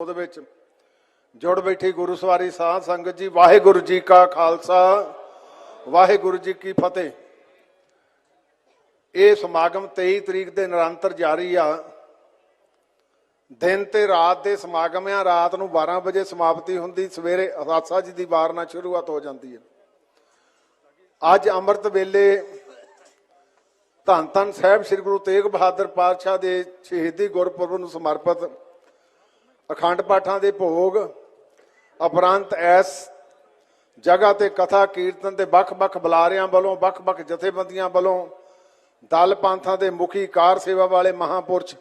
ਉਹਦੇ ਵਿੱਚ ਜੁੜ ਬੈਠੀ ਗੁਰੂ ਸਵਾਰੀ ਸਾਧ ਸੰਗਤ ਜੀ, ਵਾਹਿਗੁਰੂ ਜੀ ਕਾ ਖਾਲਸਾ, ਵਾਹਿਗੁਰੂ ਜੀ ਕੀ ਫਤਿਹ। ਇਹ ਸਮਾਗਮ 23 ਤਰੀਕ ਦੇ ਨਿਰੰਤਰ ਜਾਰੀ ਆ। ਦਿਨ ਤੇ ਰਾਤ ਦੇ ਸਮਾਗਮ ਆ, ਰਾਤ ਨੂੰ 12 ਵਜੇ ਸਮਾਪਤੀ ਹੁੰਦੀ, ਸਵੇਰੇ ਹਾਦਸਾ ਜੀ ਦੀ ਵਾਰ ਨਾਲ ਸ਼ੁਰੂਆਤ ਹੋ ਜਾਂਦੀ ਹੈ। ਅੱਜ ਅੰਮ੍ਰਿਤ ਵੇਲੇ ਧੰਨ ਧੰਨ ਸਾਹਿਬ ਸ੍ਰੀ ਗੁਰੂ ਤੇਗ ਬਹਾਦਰ ਪਾਤਸ਼ਾਹ ਦੇ ਸ਼ਹੀਦੀ ਗੁਰਪੁਰਬ ਨੂੰ ਸਮਰਪਿਤ ਅਖੰਡ ਪਾਠਾਂ ਦੇ ਭੋਗ ਉਪਰੰਤ ਐਸ, ਜਗ੍ਹਾ ਤੇ ਕਥਾ ਕੀਰਤਨ ਦੇ ਵੱਖ-ਵੱਖ ਬੁਲਾਰਿਆਂ ਵੱਲੋਂ, ਵੱਖ-ਵੱਖ ਜਥੇਬੰਦੀਆਂ ਵੱਲੋਂ, ਦਲ ਪੰਥਾਂ ਦੇ ਮੁਖੀ ਕਾਰ ਸੇਵਾ ਵਾਲੇ ਮਹਾਪੁਰਸ਼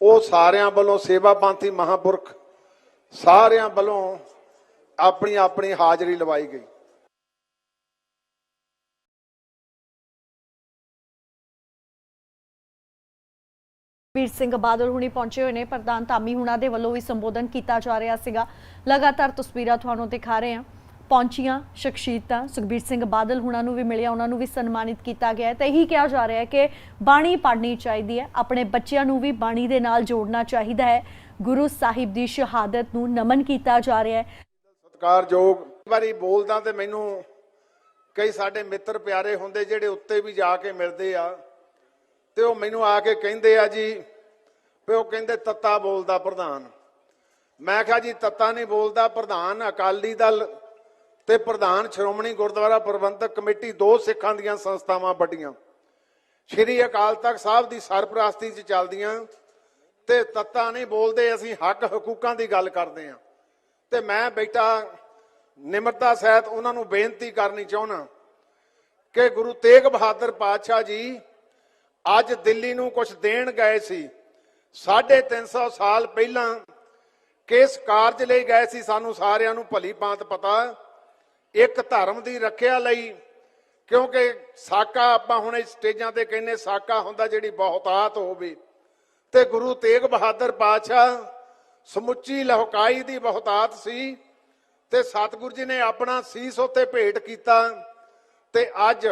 ਉਹ ਸਾਰਿਆਂ ਵੱਲੋਂ ਸੇਵਾ ਪੰਥੀ ਮਹਾਪੁਰਖ, ਸਾਰਿਆਂ ਵੱਲੋਂ ਆਪਣੀ ਆਪਣੀ ਹਾਜ਼ਰੀ ਲਵਾਈ ਗਈ। ਵੀਰ ਸਿੰਘ ਬਾਦਲ ਹੁਣੀ ਪਹੁੰਚੇ ਹੋਏ ਨੇ। ਪ੍ਰਧਾਨ ਧਾਮੀ ਹੁਣਾਂ ਦੇ ਵੱਲੋਂ ਵੀ ਸੰਬੋਧਨ ਕੀਤਾ ਜਾ ਰਿਹਾ ਸੀਗਾ। ਲਗਾਤਾਰ ਤਸਵੀਰਾਂ ਤੁਹਾਨੂੰ ਦਿਖਾ ਰਹੇ ਹਾਂ। ਪਹੁੰਚੀਆਂ ਸ਼ਖਸੀਅਤਾਂ। ਸੁਖਬੀਰ ਸਿੰਘ ਬਾਦਲ ਹੁਣਾਂ ਨੂੰ ਵੀ ਮਿਲਿਆ। ਉਹਨਾਂ ਨੂੰ ਵੀ ਸਨਮਾਨਿਤ ਕੀਤਾ ਗਿਆ ਹੈ। ਤੇ ਇਹੀ ਕਿਹਾ ਜਾ ਰਿਹਾ ਹੈ ਕਿ ਬਾਣੀ ਪੜ੍ਹਨੀ ਚਾਹੀਦੀ ਹੈ। ਆਪਣੇ ਬੱਚਿਆਂ ਨੂੰ ਵੀ ਬਾਣੀ ਦੇ ਨਾਲ ਜੋੜਨਾ ਚਾਹੀਦਾ ਹੈ। ਗੁਰੂ ਸਾਹਿਬ ਦੀ ਸ਼ਹਾਦਤ ਨੂੰ ਨਮਨ ਕੀਤਾ ਜਾ ਰਿਹਾ ਹੈ। ਸਤਿਕਾਰਯੋਗ। ਵਾਰੀ ਬੋਲਦਾ ਤੇ ਮੈਨੂੰ ਕਈ ਸਾਡੇ ਮਿੱਤਰ ਪਿਆਰੇ ਹੁੰਦੇ ਜਿਹੜੇ ਉੱਤੇ ਵੀ ਜਾ ਕੇ ਮਿਲਦੇ ਆ। ਤੇ ਉਹ ਮੈਨੂੰ ਆ ਕੇ ਕਹਿੰਦੇ ਆ ਜੀ ਵੀ ਉਹ ਕਹਿੰਦੇ ਤੱਤਾ ਬੋਲਦਾ ਪ੍ਰਧਾਨ। ਮੈਂ ਕਿਹਾ ਜੀ, ਤੱਤਾ ਨਹੀਂ ਬੋਲਦਾ, ਪ੍ਰਧਾਨ ਅਕਾਲੀ ਦਲ ਤੇ ਪ੍ਰਧਾਨ ਸ਼੍ਰੋਮਣੀ ਗੁਰਦੁਆਰਾ ਪ੍ਰਬੰਧਕ ਕਮੇਟੀ ਦੋ ਸਿੱਖਾਂ ਦੀਆਂ ਸੰਸਥਾਵਾਂ ਵੱਡੀਆਂ। ਸ਼੍ਰੀ ਅਕਾਲ ਤਖਤ ਸਾਹਿਬ ਦੀ ਸਰਪ੍ਰਸਤੀ 'ਚ ਚੱਲਦੀਆਂ ਤੇ ਤੱਤਾ ਨਹੀਂ ਬੋਲਦੇ, ਅਸੀਂ ਹੱਕ ਹਕੂਕਾਂ ਦੀ ਗੱਲ ਕਰਦੇ ਹਾਂ। ਤੇ ਮੈਂ ਬੇਟਾ ਨਿਮਰਤਾ ਸਹਿਤ ਉਹਨਾਂ ਨੂੰ ਬੇਨਤੀ ਕਰਨੀ ਚਾਹੁੰਦਾ ਕਿ ਗੁਰੂ ਤੇਗ ਬਹਾਦਰ ਪਾਤਸ਼ਾਹ ਜੀ ਅੱਜ ਦਿੱਲੀ ਨੂੰ ਕੁਝ ਦੇਣ ਗਏ ਸੀ। 350 ਸਾਲ ਪਹਿਲਾਂ ਕਿਸ ਕਾਰਜ ਲਈ ਗਏ ਸੀ ਸਾਨੂੰ ਸਾਰਿਆਂ ਨੂੰ ਭਲੀ ਭਾਂਤ ਪਤਾ? ਇੱਕ ਧਰਮ ਦੀ ਰੱਖਿਆ ਲਈ, ਕਿਉਂਕਿ ਸਾਕਾ ਆਪਾਂ ਹੁਣ ਸਟੇਜਾਂ ਤੇ ਕਹਿੰਨੇ ਸਾਕਾ ਹੁੰਦਾ ਜਿਹੜੀ ਬਹੁਤਾਤ ਹੋਵੇ। ਤੇ ਗੁਰੂ ਤੇਗ ਬਹਾਦਰ ਪਾਤਸ਼ਾਹ ਸਮੁੱਚੀ ਲਹਕਾਈ ਦੀ ਬਹੁਤਾਤ ਸੀ ਤੇ ਸਤਿਗੁਰੂ ਜੀ ਨੇ ਆਪਣਾ ਸੀਸ ਉੱਤੇ ਭੇਟ ਕੀਤਾ। ਤੇ ਅੱਜ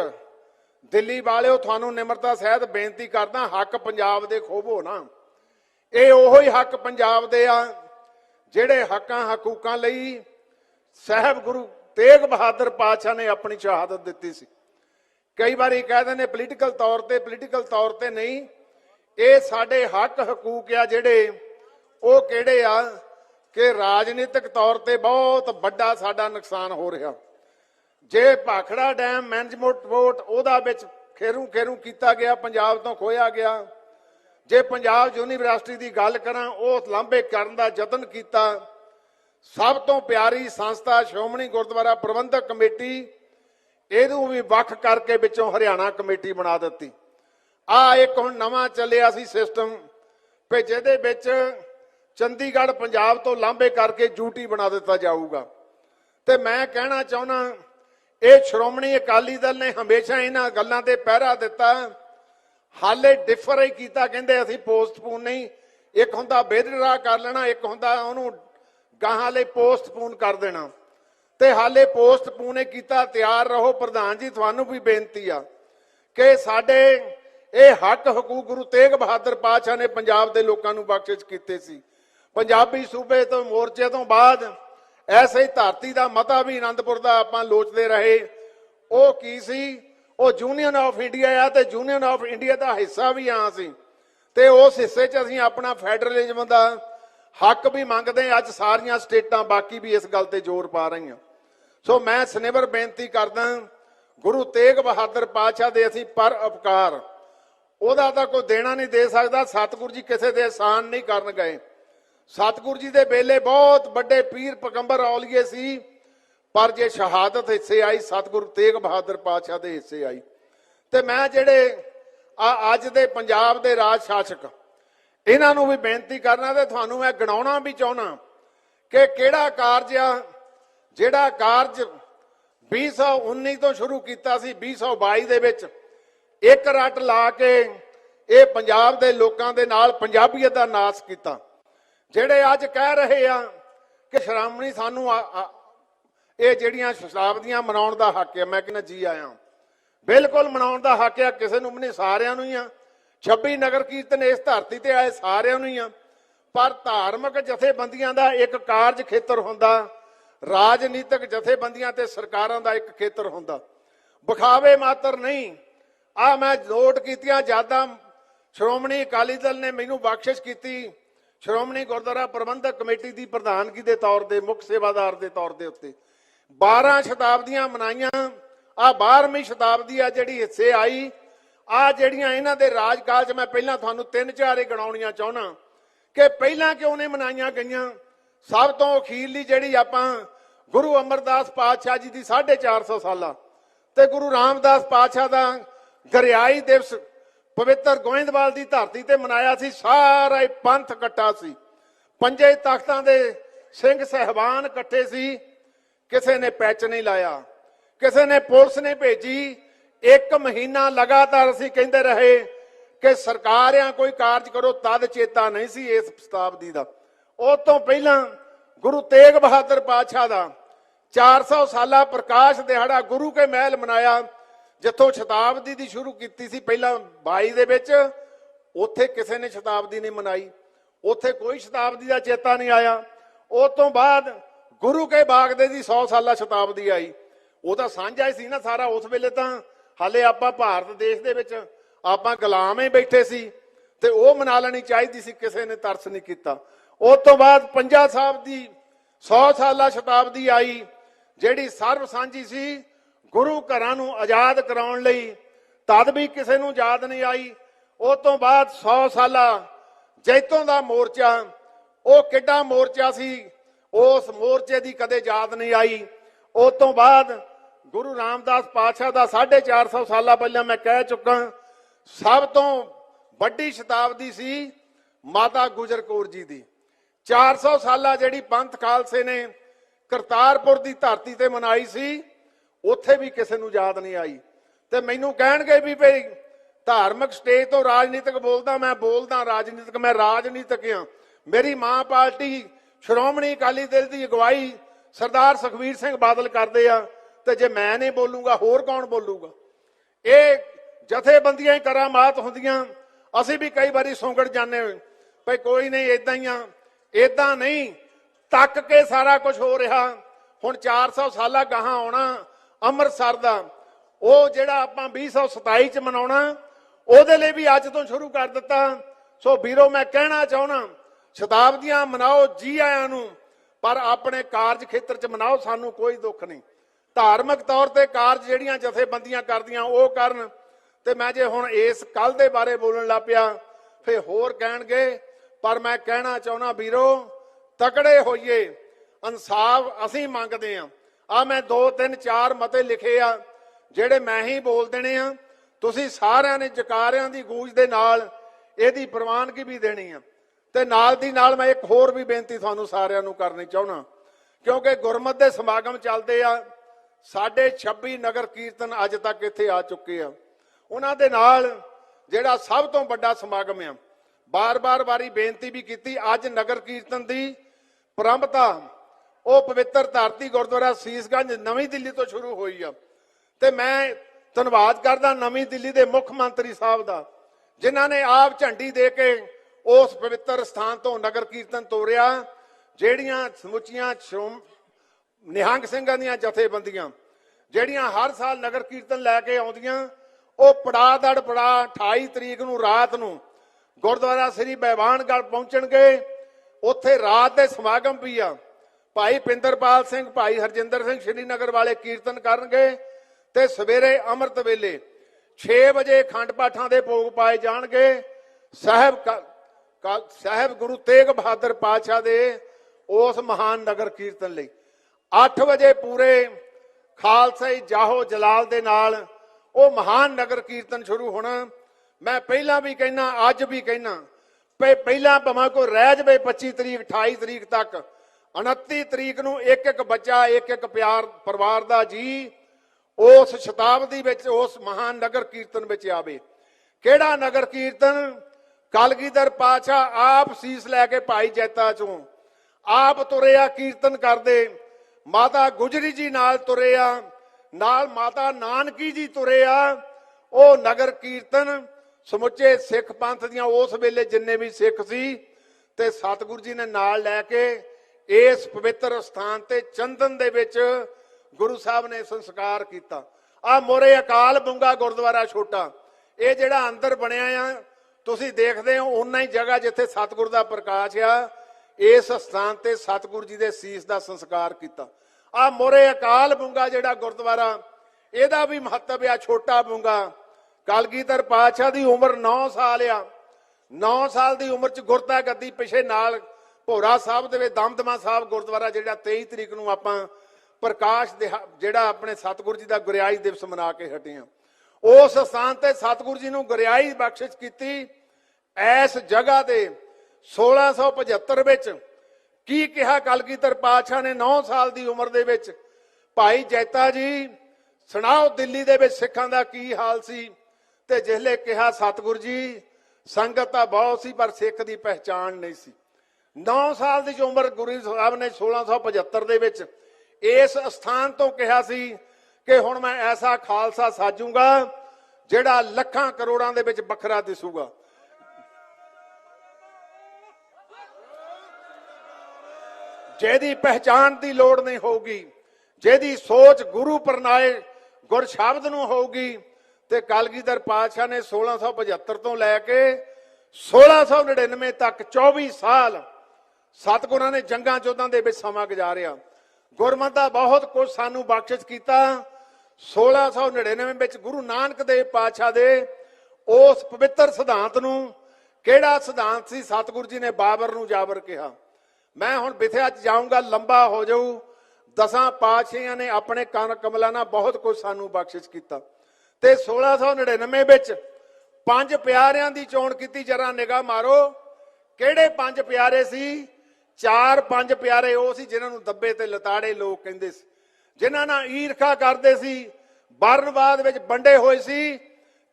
ਦਿੱਲੀ ਵਾਲਿਓ, ਤੁਹਾਨੂੰ ਨਿਮਰਤਾ ਸਹਿਤ ਬੇਨਤੀ ਕਰਦਾ, ਹੱਕ ਪੰਜਾਬ ਦੇ ਖੋਭੋ ਨਾ। ਇਹ ਉਹੋ ਹੀ ਹੱਕ ਪੰਜਾਬ ਦੇ ਆ, ਜਿਹੜੇ ਹੱਕਾਂ ਹਕੂਕਾਂ ਲਈ ਸਾਹਿਬ ਗੁਰੂ ਤੇਗ ਬਹਾਦਰ ਪਾਤਸ਼ਾਹ ਨੇ ਆਪਣੀ ਸ਼ਹਾਦਤ ਦਿੱਤੀ ਸੀ। ਕਈ ਵਾਰੀ ਕਹਿੰਦੇ ਨੇ ਪੋਲੀਟੀਕਲ ਤੌਰ ਤੇ ਪੋਲੀਟੀਕਲ ਤੌਰ ਤੇ ਨਹੀਂ, ਇਹ ਸਾਡੇ ਹੱਕ ਹਕੂਕ ਆ ਜਿਹੜੇ ਉਹ ਕਿਹੜੇ ਆ ਕਿ ਰਾਜਨੀਤਿਕ ਤੌਰ ਤੇ ਬਹੁਤ ਵੱਡਾ ਸਾਡਾ ਨੁਕਸਾਨ ਹੋ ਰਿਹਾ। ਜੇ ਭਾਖੜਾ ਡੈਮ ਮੈਨੇਜਮੈਂਟ ਵੋਟ ਉਹਦਾ ਵਿੱਚ ਖੇਰੂ ਖੇਰੂ ਕੀਤਾ ਗਿਆ, ਪੰਜਾਬ ਤੋਂ ਖੋਇਆ ਗਿਆ ਜੇ ਪੰਜਾਬ ਯੂਨੀਵਰਸਿਟੀ ਦੀ ਗੱਲ ਕਰਾਂ, ਉਹ ਲਾਂਭੇ ਕਰਨ ਦਾ ਯਤਨ ਕੀਤਾ। ਸਭ ਤੋਂ ਪਿਆਰੀ ਸੰਸਥਾ ਸ਼੍ਰੋਮਣੀ ਗੁਰਦੁਆਰਾ ਪ੍ਰਬੰਧਕ ਕਮੇਟੀ, ਇਹਨੂੰ ਵੀ ਵੱਖ ਕਰਕੇ ਵਿੱਚੋਂ ਹਰਿਆਣਾ ਕਮੇਟੀ ਬਣਾ ਦਿੱਤੀ। ਆ ਇੱਕ ਹੁਣ ਨਵਾਂ ਚੱਲਿਆ ਸੀ ਸਿਸਟਮ, ਵੀ ਜਿਹਦੇ ਵਿੱਚ ਚੰਡੀਗੜ੍ਹ ਪੰਜਾਬ ਤੋਂ ਲਾਂਭੇ ਕਰਕੇ ਯੂਟੀ ਬਣਾ ਦਿੱਤਾ ਜਾਊਗਾ। ਤੇ ਮੈਂ ਕਹਿਣਾ ਚਾਹੁੰਦਾ, ਇਹ ਸ਼੍ਰੋਮਣੀ ਅਕਾਲੀ ਦਲ ਨੇ ਹਮੇਸ਼ਾ ਇਹਨਾਂ ਗੱਲਾਂ ਤੇ ਪਹਿਰਾ ਦਿੱਤਾ ਹਾਲੇ ਡਿਫਰ ਹੀ ਕੀਤਾ, ਕਹਿੰਦੇ ਅਸੀਂ ਪੋਸਟਪੋਨ ਨਹੀਂ। ਇੱਕ ਹੁੰਦਾ ਬੇਦਰਾ ਕਰ ਲੈਣਾ, ਇੱਕ ਹੁੰਦਾ ਉਹਨੂੰ ਗਾਹਾਂ ਲਈ ਪੋਸਟਪੋਨ ਕਰ ਦੇਣਾ। ਤੇ ਹਾਲੇ ਪੋਸਟਪੋਨ ਹੀ ਕੀਤਾ, ਤਿਆਰ ਰਹੋ। ਪ੍ਰਧਾਨ ਜੀ, ਤੁਹਾਨੂੰ ਵੀ ਬੇਨਤੀ ਆ ਕਿ ਸਾਡੇ ਇਹ ਹੱਕ ਹਕੂਕ ਗੁਰੂ ਤੇਗ ਬਹਾਦਰ ਪਾਤਸ਼ਾਹ ਨੇ ਪੰਜਾਬ ਦੇ ਲੋਕਾਂ ਨੂੰ ਬਖਸ਼ਿਸ਼ ਕੀਤੇ ਸੀ। ਪੰਜਾਬੀ ਸੂਬੇ ਤੋਂ, ਮੋਰਚੇ ਤੋਂ ਬਾਅਦ ਐਸੇ ਧਰਤੀ ਦਾ ਮਤਾ ਵੀ ਆਨੰਦਪੁਰ ਦਾ ਆਪਾਂ ਲੋਚਦੇ ਰਹੇ। ਉਹ ਕੀ ਸੀ? ਉਹ ਯੂਨੀਅਨ ਆਫ ਇੰਡੀਆ ਆ ਤੇ ਯੂਨੀਅਨ ਆਫ ਇੰਡੀਆ ਦਾ ਹਿੱਸਾ ਵੀ ਆ ਸੀ ਤੇ ਉਸ ਹਿੱਸੇ 'ਚ ਅਸੀਂ ਆਪਣਾ ਫੈਡਰਲਿਜ਼ਮ ਦਾ ਹੱਕ ਵੀ ਮੰਗਦੇ ਅੱਜ ਸਾਰੀਆਂ ਸਟੇਟਾਂ ਬਾਕੀ ਵੀ ਇਸ ਗੱਲ ਤੇ ਜ਼ੋਰ ਪਾ ਰਹੀਆਂ। ਸੋ ਮੈਂ ਸਨੇਵਰ ਬੇਨਤੀ ਕਰਦਾ ਗੁਰੂ ਤੇਗ ਬਹਾਦਰ ਪਾਤਸ਼ਾਹ ਦੇ ਅਸੀਂ ਪਰ ਉਪਕਾਰ ਉਹਦਾ ਤਾਂ ਕੋਈ ਦੇਣਾ ਨਹੀਂ ਦੇ ਸਕਦਾ। ਸਤਿਗੁਰੂ ਜੀ ਕਿਸੇ ਦੇ ਆਸਾਨ ਨਹੀਂ ਕਰਨ ਗਏ। ਸਤਿਗੁਰੂ ਜੀ ਦੇ ਵੇਲੇ ਬਹੁਤ ਵੱਡੇ ਪੀਰ ਪਗੰਬਰ ਔਲੀਏ ਸੀ। ਪਰ ਜੇ ਸ਼ਹਾਦਤ ਹਿੱਸੇ ਆਈ, ਸਤਿਗੁਰੂ ਤੇਗ ਬਹਾਦਰ ਪਾਤਸ਼ਾਹ ਦੇ ਹਿੱਸੇ ਆਈ। ਤੇ ਮੈਂ ਜਿਹੜੇ ਆ ਅੱਜ ਦੇ ਪੰਜਾਬ ਦੇ ਰਾਜ ਸ਼ਾਸਕ, ਇਹਨਾਂ ਨੂੰ ਵੀ ਬੇਨਤੀ ਕਰਨਾ ਤੇ ਤੁਹਾਨੂੰ ਮੈਂ ਗਣਾਉਣਾ ਵੀ ਚਾਹਣਾ ਕਿ ਕਿਹੜਾ ਕਾਰਜ ਆ, ਜਿਹੜਾ ਕਾਰਜ 2019 ਤੋਂ ਸ਼ੁਰੂ ਕੀਤਾ ਸੀ 2022 ਦੇ ਵਿੱਚ ਇੱਕ ਰੱਟ ਲਾ ਕੇ ਇਹ ਪੰਜਾਬ ਦੇ ਲੋਕਾਂ ਦੇ ਨਾਲ ਪੰਜਾਬੀਅਤ ਦਾ ਨਾਸ ਕੀਤਾ। ਜਿਹੜੇ ਅੱਜ ਕਹਿ ਰਹੇ ਆ ਕਿ ਸ਼੍ਰੋਮਣੀ ਸਾਨੂੰ ਆ- ਇਹ ਜਿਹੜੀਆਂ ਸ਼ਤਾਬਦੀਆਂ ਮਨਾਉਣ ਦਾ ਹੱਕ ਹੈ, ਮੈਂ ਕਹਿੰਦਾ ਜੀ ਆਇਆ ਬਿਲਕੁਲ ਮਨਾਉਣ ਦਾ ਹੱਕ ਹੈ, ਕਿਸੇ ਨੂੰ ਨਹੀਂ, ਸਾਰਿਆਂ ਨੂੰ ਹੀ ਆ। 26 ਨਗਰ ਕੀਰਤਨ ਇਸ ਧਰਤੀ ਤੇ ਆਏ, ਸਾਰਿਆਂ ਨੂੰ ਹੀ ਆ। ਪਰ ਧਾਰਮਿਕ ਜਥੇਬੰਦੀਆਂ ਦਾ ਇੱਕ ਕਾਰਜ ਖੇਤਰ ਹੁੰਦਾ, ਰਾਜਨੀਤਿਕ ਜਥੇਬੰਦੀਆਂ ਤੇ ਸਰਕਾਰਾਂ ਦਾ ਇੱਕ ਖੇਤਰ ਹੁੰਦਾ। ਵਿਖਾਵੇ ਮਾਤਰ ਨਹੀਂ। ਆ ਮੈਂ ਨੋਟ ਕੀਤੀਆਂ, ਜ਼ਿਆਦਾ ਸ਼੍ਰੋਮਣੀ ਅਕਾਲੀ ਦਲ ਨੇ ਮੈਨੂੰ ਬਖਸ਼ਿਸ਼ ਕੀਤੀ। ਸ਼੍ਰੋਮਣੀ ਗੁਰਦੁਆਰਾ ਪ੍ਰਬੰਧਕ ਕਮੇਟੀ ਦੀ ਪ੍ਰਧਾਨਗੀ ਦੇ ਤੌਰ ਤੇ, ਮੁੱਖ ਸੇਵਾਦਾਰ ਦੇ ਤੌਰ ਦੇ ਉੱਤੇ। 12 ਸ਼ਤਾਬਦੀਆਂ ਮਨਾਈਆਂ। ਆ 12ਵੀਂ ਸ਼ਤਾਬਦੀ ਆ ਜਿਹੜੀ ਹਿੱਸੇ ਆਈ। ਆ ਜਿਹੜੀਆਂ ਇਹਨਾਂ ਦੇ ਰਾਜਕਾਲ 'ਚ ਮੈਂ ਪਹਿਲਾਂ ਤੁਹਾਨੂੰ ਤਿੰਨ ਚਾਰ ਹੀ ਗਣਾਉਣੀਆਂ ਚਾਹਣਾ ਕਿ ਪਹਿਲਾਂ ਕਿਉਂ ਨੇ ਮਨਾਈਆਂ ਗਈਆਂ? ਸਭ ਤੋਂ ਅਖੀਰਲੀ ਜਿਹੜੀ ਆਪਾਂ ਗੁਰੂ ਅਮਰਦਾਸ ਪਾਤਸ਼ਾਹ ਜੀ ਦੀ 450 ਸਾਲਾ ਤੇ ਗੁਰੂ ਰਾਮਦਾਸ ਪਾਤਸ਼ਾਹ ਦਾ ਦਰਿਆਈ ਦਿਵਸ ਪਵਿੱਤਰ ਗੋਇੰਦਵਾਲ ਦੀ ਧਰਤੀ ਤੇ ਮਨਾਇਆ ਸੀ, ਸਾਰਾ ਹੀ ਪੰਥ ਇਕੱਠਾ ਸੀ। ਪੰਜੇ ਤਖਤਾਂ ਦੇ ਸਿੰਘ ਸਹਿਬਾਨ ਇਕੱਠੇ ਸੀ। ਕਿਸੇ ਨੇ ਪੈਚ ਨਹੀਂ ਲਾਇਆ, ਕਿਸੇ ਨੇ ਪੁਲਿਸ ਨੇ ਭੇਜੀ। ਇੱਕ ਮਹੀਨਾ ਲਗਾਤਾਰ ਅਸੀਂ ਕਹਿੰਦੇ ਰਹੇ ਕਿ ਸਰਕਾਰ ਆ ਕੋਈ ਕਾਰਜ ਕਰੋ, ਤਦ ਚੇਤਾ ਨਹੀਂ ਸੀ ਇਸ ਸ਼ਤਾਬਦੀ ਦਾ ਉਹ ਤੋਂ ਪਹਿਲਾਂ ਗੁਰੂ ਤੇਗ ਬਹਾਦਰ ਪਾਤਸ਼ਾਹ ਦਾ 400 ਸਾਲਾ ਪ੍ਰਕਾਸ਼ ਦਿਹਾੜਾ ਗੁਰੂ ਕੇ ਮਹਿਲ ਮਨਾਇਆ, ਜਿੱਥੋਂ ਸ਼ਤਾਬਦੀ ਦੀ ਸ਼ੁਰੂ ਕੀਤੀ ਸੀ ਪਹਿਲਾਂ 22 ਦੇ ਵਿੱਚ, ਉੱਥੇ ਕਿਸੇ ਨੇ ਸ਼ਤਾਬਦੀ ਨਹੀਂ ਮਨਾਈ। ਉੱਥੇ ਕੋਈ ਸ਼ਤਾਬਦੀ ਦਾ ਚੇਤਾ ਨਹੀਂ ਆਇਆ। ਉਸ ਤੋਂ ਬਾਅਦ ਗੁਰੂ ਕੇ ਬਾਗ ਦੇ ਦੀ 100 ਸਾਲਾ ਸ਼ਤਾਬਦੀ ਆਈ। ਉਹ ਤਾਂ ਸਾਂਝਾ ਹੀ ਸੀ ਨਾ ਸਾਰਾ, ਉਸ ਵੇਲੇ ਤਾਂ ਹਾਲੇ ਆਪਾਂ ਭਾਰਤ ਦੇਸ਼ ਦੇ ਵਿੱਚ ਆਪਾਂ ਗੁਲਾਮ ਹੀ ਬੈਠੇ ਸੀ ਤੇ ਉਹ ਮਨਾ ਲੈਣੀ ਚਾਹੀਦੀ ਸੀ, ਕਿਸੇ ਨੇ ਤਰਸ ਨਹੀਂ ਕੀਤਾ। ਉਸ ਤੋਂ ਬਾਅਦ ਪੰਜਾ ਸਾਹਿਬ ਦੀ 100 ਸਾਲਾ ਸ਼ਤਾਬਦੀ ਆਈ, ਜਿਹੜੀ ਸਰਬ ਸਾਂਝੀ ਸੀ, ਗੁਰੂ ਘਰਾਂ ਨੂੰ ਆਜ਼ਾਦ ਕਰਾਉਣ ਲਈ। ਤਦ ਵੀ ਕਿਸੇ ਨੂੰ ਯਾਦ ਨਹੀਂ ਆਈ। ਉਸ ਤੋਂ ਬਾਅਦ 100 ਸਾਲਾ ਜੈਤੋਂ ਦਾ ਮੋਰਚਾ, ਉਹ ਕਿੱਡਾ ਮੋਰਚਾ ਸੀ ਉਸ ਮੋਰਚੇ ਦੀ ਕਦੇ ਯਾਦ ਨਹੀਂ ਆਈ। ਉਸ ਤੋਂ ਬਾਅਦ ਗੁਰੂ ਰਾਮਦਾਸ ਪਾਤਸ਼ਾਹ ਦਾ 450 ਸਾਲਾਂ ਪਹਿਲਾਂ ਮੈਂ ਕਹਿ ਚੁੱਕਾ ਸਭ ਤੋਂ ਵੱਡੀ ਸ਼ਤਾਬਦੀ ਸੀ ਮਾਤਾ ਗੁਜਰ ਕੌਰ ਜੀ ਦੀ। 400 ਸਾਲਾ ਜਿਹੜੀ ਪੰਥ ਖਾਲਸੇ ਨੇ ਕਰਤਾਰਪੁਰ ਦੀ ਧਰਤੀ ਤੇ ਮਨਾਈ ਸੀ, ਉੱਥੇ ਵੀ ਕਿਸੇ ਨੂੰ ਯਾਦ ਨਹੀਂ ਆਈ। ਤੇ ਮੈਨੂੰ ਕਹਿਣਗੇ ਵੀ ਭਈ ਧਾਰਮਿਕ ਸਟੇਜ ਤੋਂ ਰਾਜਨੀਤਿਕ ਬੋਲਦਾ, ਮੈਂ ਬੋਲਦਾ ਰਾਜਨੀਤਿਕ, ਮੈਂ ਰਾਜਨੀਤਿਕ ਆ ਮੇਰੀ ਮਾਂ ਪਾਰਟੀ ਸ਼੍ਰੋਮਣੀ ਅਕਾਲੀ ਦਲ ਦੀ ਅਗਵਾਈ ਸਰਦਾਰ ਸੁਖਵੀਰ ਸਿੰਘ ਬਾਦਲ ਕਰਦੇ ਆ ਤੇ ਜੇ ਮੈਂ ਨਹੀਂ ਬੋਲੂਗਾ, ਹੋਰ ਕੌਣ ਬੋਲੂਗਾ? ਇਹ ਜਥੇਬੰਦੀਆਂ ਹੀ ਕਰਾਮਾਤ ਹੁੰਦੀਆਂ। ਅਸੀਂ ਵੀ ਕਈ ਵਾਰੀ ਸੌਂਗੜ ਜਾਂਦੇ ਹੋਏ ਭਈ ਕੋਈ ਨਹੀਂ ਇਦਾਂ ਹੀ ਆ। ਇਦਾਂ ਨਹੀਂ, ਤੱਕ ਕੇ ਸਾਰਾ ਕੁਝ ਹੋ ਰਿਹਾ। ਹੁਣ 400 ਸਾਲਾ ਗਾਹਾਂ ਆਉਣਾ ਅੰਮ੍ਰਿਤਸਰ ਦਾ। ਉਹ ਜਿਹੜਾ ਆਪਾਂ 2027 ਚ ਮਨਾਉਣਾ, ਉਹਦੇ ਲਈ ਵੀ ਅੱਜ ਤੋਂ ਸ਼ੁਰੂ ਕਰ ਦਿੱਤਾ। ਸੋ ਵੀਰੋ, ਮੈਂ ਕਹਿਣਾ ਚਾਹਣਾ ਸ਼ਤਾਬਦੀਆਂ ਮਨਾਓ, ਜੀ ਆਇਆਂ ਨੂੰ। ਪਰ ਆਪਣੇ ਕਾਰਜ ਖੇਤਰ ਚ ਮਨਾਓ, ਸਾਨੂੰ ਕੋਈ ਦੁੱਖ ਨਹੀਂ। ਧਾਰਮਿਕ ਤੌਰ ਤੇ ਕਾਰਜ ਜਿਹੜੀਆਂ ਜਥੇਬੰਦੀਆਂ ਕਰਦੀਆਂ, ਉਹ ਕਰਨ। ਤੇ ਮੈਂ ਜੇ ਹੁਣ ਇਸ ਕੱਲ ਦੇ ਬਾਰੇ ਬੋਲਣ ਲੱਗ ਪਿਆ ਫੇ ਹੋਰ ਕਹਿਣਗੇ, ਪਰ ਮੈਂ ਕਹਿਣਾ ਚਾਹੁੰਦਾ ਵੀਰੋ, ਤਕੜੇ ਹੋਈਏ। ਇਨਸਾਫ ਅਸੀਂ ਮੰਗਦੇ ਆ। ਆ ਮੈਂ 2 3 4 ਮਤੇ ਲਿਖੇ ਆ, ਜਿਹੜੇ ਮੈਂ ਹੀ ਬੋਲ ਦੇਣੇ ਆ। ਤੁਸੀਂ ਸਾਰਿਆਂ ਨੇ ਜਕਾਰਿਆਂ ਦੀ ਗੂੰਜ ਦੇ ਨਾਲ ਇਹਦੀ ਪ੍ਰਵਾਨਗੀ ਵੀ ਦੇਣੀ ਆ। ਤੇ ਨਾਲ ਦੀ ਨਾਲ ਮੈਂ ਇੱਕ ਹੋਰ ਵੀ ਬੇਨਤੀ ਤੁਹਾਨੂੰ ਸਾਰਿਆਂ ਨੂੰ ਕਰਨੀ ਚਾਹੁੰਦਾ। ਕਿਉਂਕਿ ਗੁਰਮਤ ਦੇ ਸਮਾਗਮ ਚੱਲਦੇ ਆ, ਸਾਡੇ 26 ਨਗਰ ਕੀਰਤਨ ਅੱਜ ਤੱਕ ਇੱਥੇ ਆ ਚੁੱਕੇ ਆ। ਉਹਨਾਂ ਦੇ ਨਾਲ ਜਿਹੜਾ ਸਭ ਤੋਂ ਵੱਡਾ ਸਮਾਗਮ ਆ, ਬਾਰ-ਬਾਰ ਵਾਰੀ ਬੇਨਤੀ ਵੀ ਕੀਤੀ, ਅੱਜ ਨਗਰ ਕੀਰਤਨ ਦੀ ਪ੍ਰੰਭਤਾ ਉਹ ਪਵਿੱਤਰ ਧਰਤੀ ਗੁਰਦੁਆਰਾ ਸੀਸਗੰਜ ਨਵੀਂ ਦਿੱਲੀ ਤੋਂ ਸ਼ੁਰੂ ਹੋਈ ਆ। ਤੇ ਮੈਂ ਧੰਨਵਾਦ ਕਰਦਾ ਨਵੀਂ ਦਿੱਲੀ ਦੇ ਮੁੱਖ ਮੰਤਰੀ ਸਾਹਿਬ ਦਾ, ਜਿਨ੍ਹਾਂ ਨੇ ਆਪ ਝੰਡੀ ਦੇ ਕੇ ਉਸ ਪਵਿੱਤਰ ਸਥਾਨ ਤੋਂ ਨਗਰ ਕੀਰਤਨ ਤੋਰਿਆ, ਜਿਹੜੀਆਂ ਸਮੁੱਚੀਆਂ ਸ਼੍ਰੋਮ, ਨਿਹੰਗ ਸਿੰਘਾਂ ਦੀਆਂ ਜਥੇਬੰਦੀਆਂ, ਜਿਹੜੀਆਂ ਹਰ ਸਾਲ ਨਗਰ ਕੀਰਤਨ ਲੈ ਕੇ ਆਉਂਦੀਆਂ, ਉਹ ਪੜਾ ਦੜ ਪੜਾ 28 ਤਰੀਕ ਨੂੰ ਰਾਤ ਨੂੰ ਗੁਰਦੁਆਰਾ ਸ੍ਰੀ ਬੈਵਾਨਗੜ ਪਹੁੰਚਣਗੇ। ਉੱਥੇ ਰਾਤ ਦੇ ਸਮਾਗਮ ਵੀ ਆ। ਭਾਈ ਪਿੰਦਰਪਾਲ ਸਿੰਘ, ਭਾਈ ਹਰਜਿੰਦਰ ਸਿੰਘ ਸ਼੍ਰੀਨਗਰ ਵਾਲੇ ਕੀਰਤਨ ਕਰਨਗੇ ਤੇ ਸਵੇਰੇ ਅੰਮ੍ਰਿਤ ਵੇਲੇ 6 ਵਜੇ ਖੰਡ ਪਾਠਾਂ ਦੇ ਭੋਗ ਪਾਏ ਜਾਣਗੇ। ਸਾਹਿਬ ਕ- ਸਾਹਿਬ ਗੁਰੂ ਤੇਗ ਬਹਾਦਰ ਪਾਤਸ਼ਾਹ ਦੇ ਉਸ ਮਹਾਨ ਨਗਰ ਕੀਰਤਨ ਲਈ। 8 ਵਜੇ ਪੂਰੇ ਖਾਲਸਾਈ ਜਾਹੋ ਜਲਾਲ ਦੇ ਨਾਲ ਉਹ ਮਹਾਨ ਨਗਰ ਕੀਰਤਨ ਸ਼ੁਰੂ ਹੋਣਾ। ਮੈਂ ਪਹਿਲਾਂ ਵੀ ਕਹਿਣਾ ਅੱਜ ਵੀ ਕਹਿਣਾ ਪਈ ਪਹਿਲਾਂ ਭਾਵੇਂ ਕੋਈ ਰਹਿ ਜਵੇ 25 ਤਰੀਕ 28 ਤਰੀਕ ਤੱਕ 29 ਤਰੀਕ ਨੂੰ ਇੱਕ ਇੱਕ ਬੱਚਾ ਇੱਕ ਇੱਕ ਪਿਆਰ ਪਰਿਵਾਰ ਦਾ ਜੀ ਉਸ ਸ਼ਤਾਬਦੀ ਵਿੱਚ, ਉਸ ਮਹਾਨ ਨਗਰ ਕੀਰਤਨ ਵਿੱਚ ਆਵੇ। ਕਿਹੜਾ ਨਗਰ ਕੀਰਤਨ? ਕਲਗੀਧਰ ਪਾਛਾ ਆਪ ਸੀਸ ਲੈ ਕੇ ਭਾਈ ਜੈਤਾ ਚੋਂ। ਆਪ ਤੁਰਿਆ ਕੀਰਤਨ ਕਰਦੇ। ਮਾਤਾ ਗੁਜਰੀ ਜੀ ਨਾਲ ਤੁਰਿਆ, ਨਾਲ ਮਾਤਾ ਨਾਨਕੀ ਜੀ ਤੁਰਿਆ। ਉਹ ਨਗਰ ਕੀਰਤਨ ਸਮੁੱਚੇ ਸਿੱਖ ਪੰਥ ਦੀਆਂ ਉਸ ਵੇਲੇ ਜਿੰਨੇ ਵੀ ਸਿੱਖ ਸੀ, ਤੇ ਸਤਿਗੁਰੂ ਜੀ ਨੇ ਨਾਲ ਲੈ ਕੇ ਇਸ ਪਵਿੱਤਰ ਸਥਾਨ ਤੇ ਚੰਦਨ ਦੇ ਵਿੱਚ ਗੁਰੂ ਸਾਹਿਬ ਨੇ ਸੰਸਕਾਰ ਕੀਤਾ। ਆ ਮੋਰੇ ਅਕਾਲ ਬੁੰਗਾ ਗੁਰਦੁਆਰਾ ਛੋਟਾ। ਇਹ ਜਿਹੜਾ ਅੰਦਰ ਬਣਿਆ ਆ ਤੁਸੀਂ ਦੇਖਦੇ ਹੋ ਉਨਾ ਹੀ ਜਗ੍ਹਾ ਜਿੱਥੇ ਸਤਿਗੁਰ ਦਾ ਪ੍ਰਕਾਸ਼ ਆ, ਇਸ ਸਥਾਨ ਤੇ ਸਤਿਗੁਰੂ ਜੀ ਦੇ ਸੀਸ ਦਾ ਸੰਸਕਾਰ ਕੀਤਾ। ਆ ਮੋਰੇ ਅਕਾਲ ਬੁੰਗਾ ਜਿਹੜਾ ਗੁਰਦੁਆਰਾ, ਇਹਦਾ ਵੀ ਮਹੱਤਵ ਆ, ਛੋਟਾ ਬੁੰਗਾ। ਕਲਗੀਧਰ ਪਾਤਸ਼ਾਹ ਦੀ ਉਮਰ 9 ਸਾਲ ਆ। 9 ਸਾਲ ਦੀ ਉਮਰ ਚ ਗੁਰਤਾ ਗੱਦੀ ਪਿਛੇ ਨਾਲ ਭੋਰਾ ਸਾਹਿਬ ਦੇ ਵਿੱਚ, ਦਮਦਮਾ ਸਾਹਿਬ ਗੁਰਦੁਆਰਾ ਜਿਹੜਾ 23 ਤਰੀਕ ਨੂੰ ਆਪਾਂ ਪ੍ਰਕਾਸ਼ ਦਿਹਾ- ਜਿਹੜਾ ਆਪਣੇ ਸਤਿਗੁਰੂ ਜੀ ਦਾ ਗੁਰਿਆਈ ਦਿਵਸ ਮਨਾ ਕੇ ਹਟੇ ਆ ਉਸ ਸਥਾਨ ਤੇ ਸਤਿਗੁਰੂ ਜੀ ਨੂੰ ਗਰਿਆਈ ਬਖਸ਼ਿਸ਼ ਕੀਤੀ। ਇਸ ਜਗ੍ਹਾ ਤੇ 1675 ਵਿੱਚ ਕੀ ਕਿਹਾ ਕਲਗੀਧਰ ਪਾਤਸ਼ਾਹ ਨੇ 9 ਸਾਲ ਦੀ ਉਮਰ ਦੇ ਵਿੱਚ? ਭਾਈ ਜੈਤਾ ਜੀ, ਸੁਣਾਓ ਦਿੱਲੀ ਦੇ ਵਿੱਚ ਸਿੱਖਾਂ ਦਾ ਕੀ ਹਾਲ ਸੀ? ਤੇ ਜਿਹਲੇ ਕਿਹਾ, ਸਤਿਗੁਰੂ ਜੀ, ਸੰਗਤ ਤਾਂ ਬਹੁਤ ਸੀ, ਪਰ ਸਿੱਖ ਦੀ ਪਹਿਚਾਣ ਨਹੀਂ ਸੀ। 9 ਸਾਲ ਦੀ ਉਮਰ ਗੁਰੂ ਸਾਹਿਬ ਨੇ 1675 ਦੇ ਵਿੱਚ ਇਸ ਸਥਾਨ ਤੋਂ ਕਿਹਾ ਸੀ ਕਿ ਹੁਣ ਮੈਂ ਐਸਾ ਖਾਲਸਾ ਸਾਜੂਗਾ ਜਿਹੜਾ ਲੱਖਾਂ ਕਰੋੜਾਂ ਦੇ ਵਿੱਚ ਵੱਖਰਾ ਦਿਸੂਗਾ। ਜਿਹਦੀ ਪਹਿਚਾਣ ਦੀ ਲੋੜ ਨਹੀਂ ਹੋਊਗੀ, ਜਿਹਦੀ ਸੋਚ ਗੁਰੂ ਪਰਨਾਏ ਗੁਰ ਸ਼ਬਦ ਨੂੰ ਹੋਊਗੀ, ਤੇ ਕਲਗੀਧਰ ਪਾਤਸ਼ਾਹ ਨੇ 1675 ਤੋਂ ਲੈ ਕੇ 1699 ਤੱਕ 24 ਸਾਲ ਸਤਿਗੁਰਾਂ ਨੇ ਜੰਗਾਂ ਜੋਧਾਂ ਦੇ ਵਿੱਚ ਸਮਾਂ ਗੁਜ਼ਾਰਿਆ। ਗੁਰਮਤ ਦਾ ਬਹੁਤ ਕੁਝ ਸਾਨੂੰ ਬਖਸ਼ਿਸ਼ ਕੀਤਾ। 1699 ਵਿੱਚ ਗੁਰੂ ਨਾਨਕ ਦੇਵ ਪਾਤਸ਼ਾਹ ਦੇ ਉਸ ਪਵਿੱਤਰ ਸਿਧਾਂਤ ਨੂੰ ਕਿਹੜਾ ਸਿਧਾਂਤ ਸੀ? ਸਤਿਗੁਰੂ ਜੀ ਨੇ ਬਾਬਰ ਨੂੰ ਜਾਬਰ ਕਿਹਾ। ਮੈਂ ਹੁਣ ਵਿਥਿਆ ਚ ਜਾਊਂਗਾ, ਲੰਬਾ ਹੋ ਜਾਊ। ਦਸਾਂ ਪਾਤਸ਼ਾਹਾਂ ਨੇ ਆਪਣੇ ਕੰਨ ਕਮਲਾਂ ਨਾਲ ਬਹੁਤ ਕੁਝ ਸਾਨੂੰ ਬਖਸ਼ਿਸ਼ ਕੀਤਾ। ਤੇ 1699 ਵਿੱਚ ਪੰਜ ਪਿਆਰਿਆਂ ਦੀ ਚੋਣ ਕੀਤੀ, ਜਰਾ ਨਿਗਾਹ ਮਾਰੋ। ਕਿਹੜੇ ਪੰਜ ਪਿਆਰੇ ਸੀ? ਚਾਰ ਪੰਜ ਪਿਆਰੇ ਉਹ ਸੀ ਜਿਨ੍ਹਾਂ ਨੂੰ ਦੱਬੇ ਤੇ ਲਤਾੜੇ ਲੋਕ ਕਹਿੰਦੇ ਸੀ। ਜਿਨ੍ਹਾਂ ਨਾਲ ਈਰਖਾ ਕਰਦੇ ਸੀ, ਬਰਨਵਾਦ ਵਿੱਚ ਵੰਡੇ ਹੋਏ ਸੀ,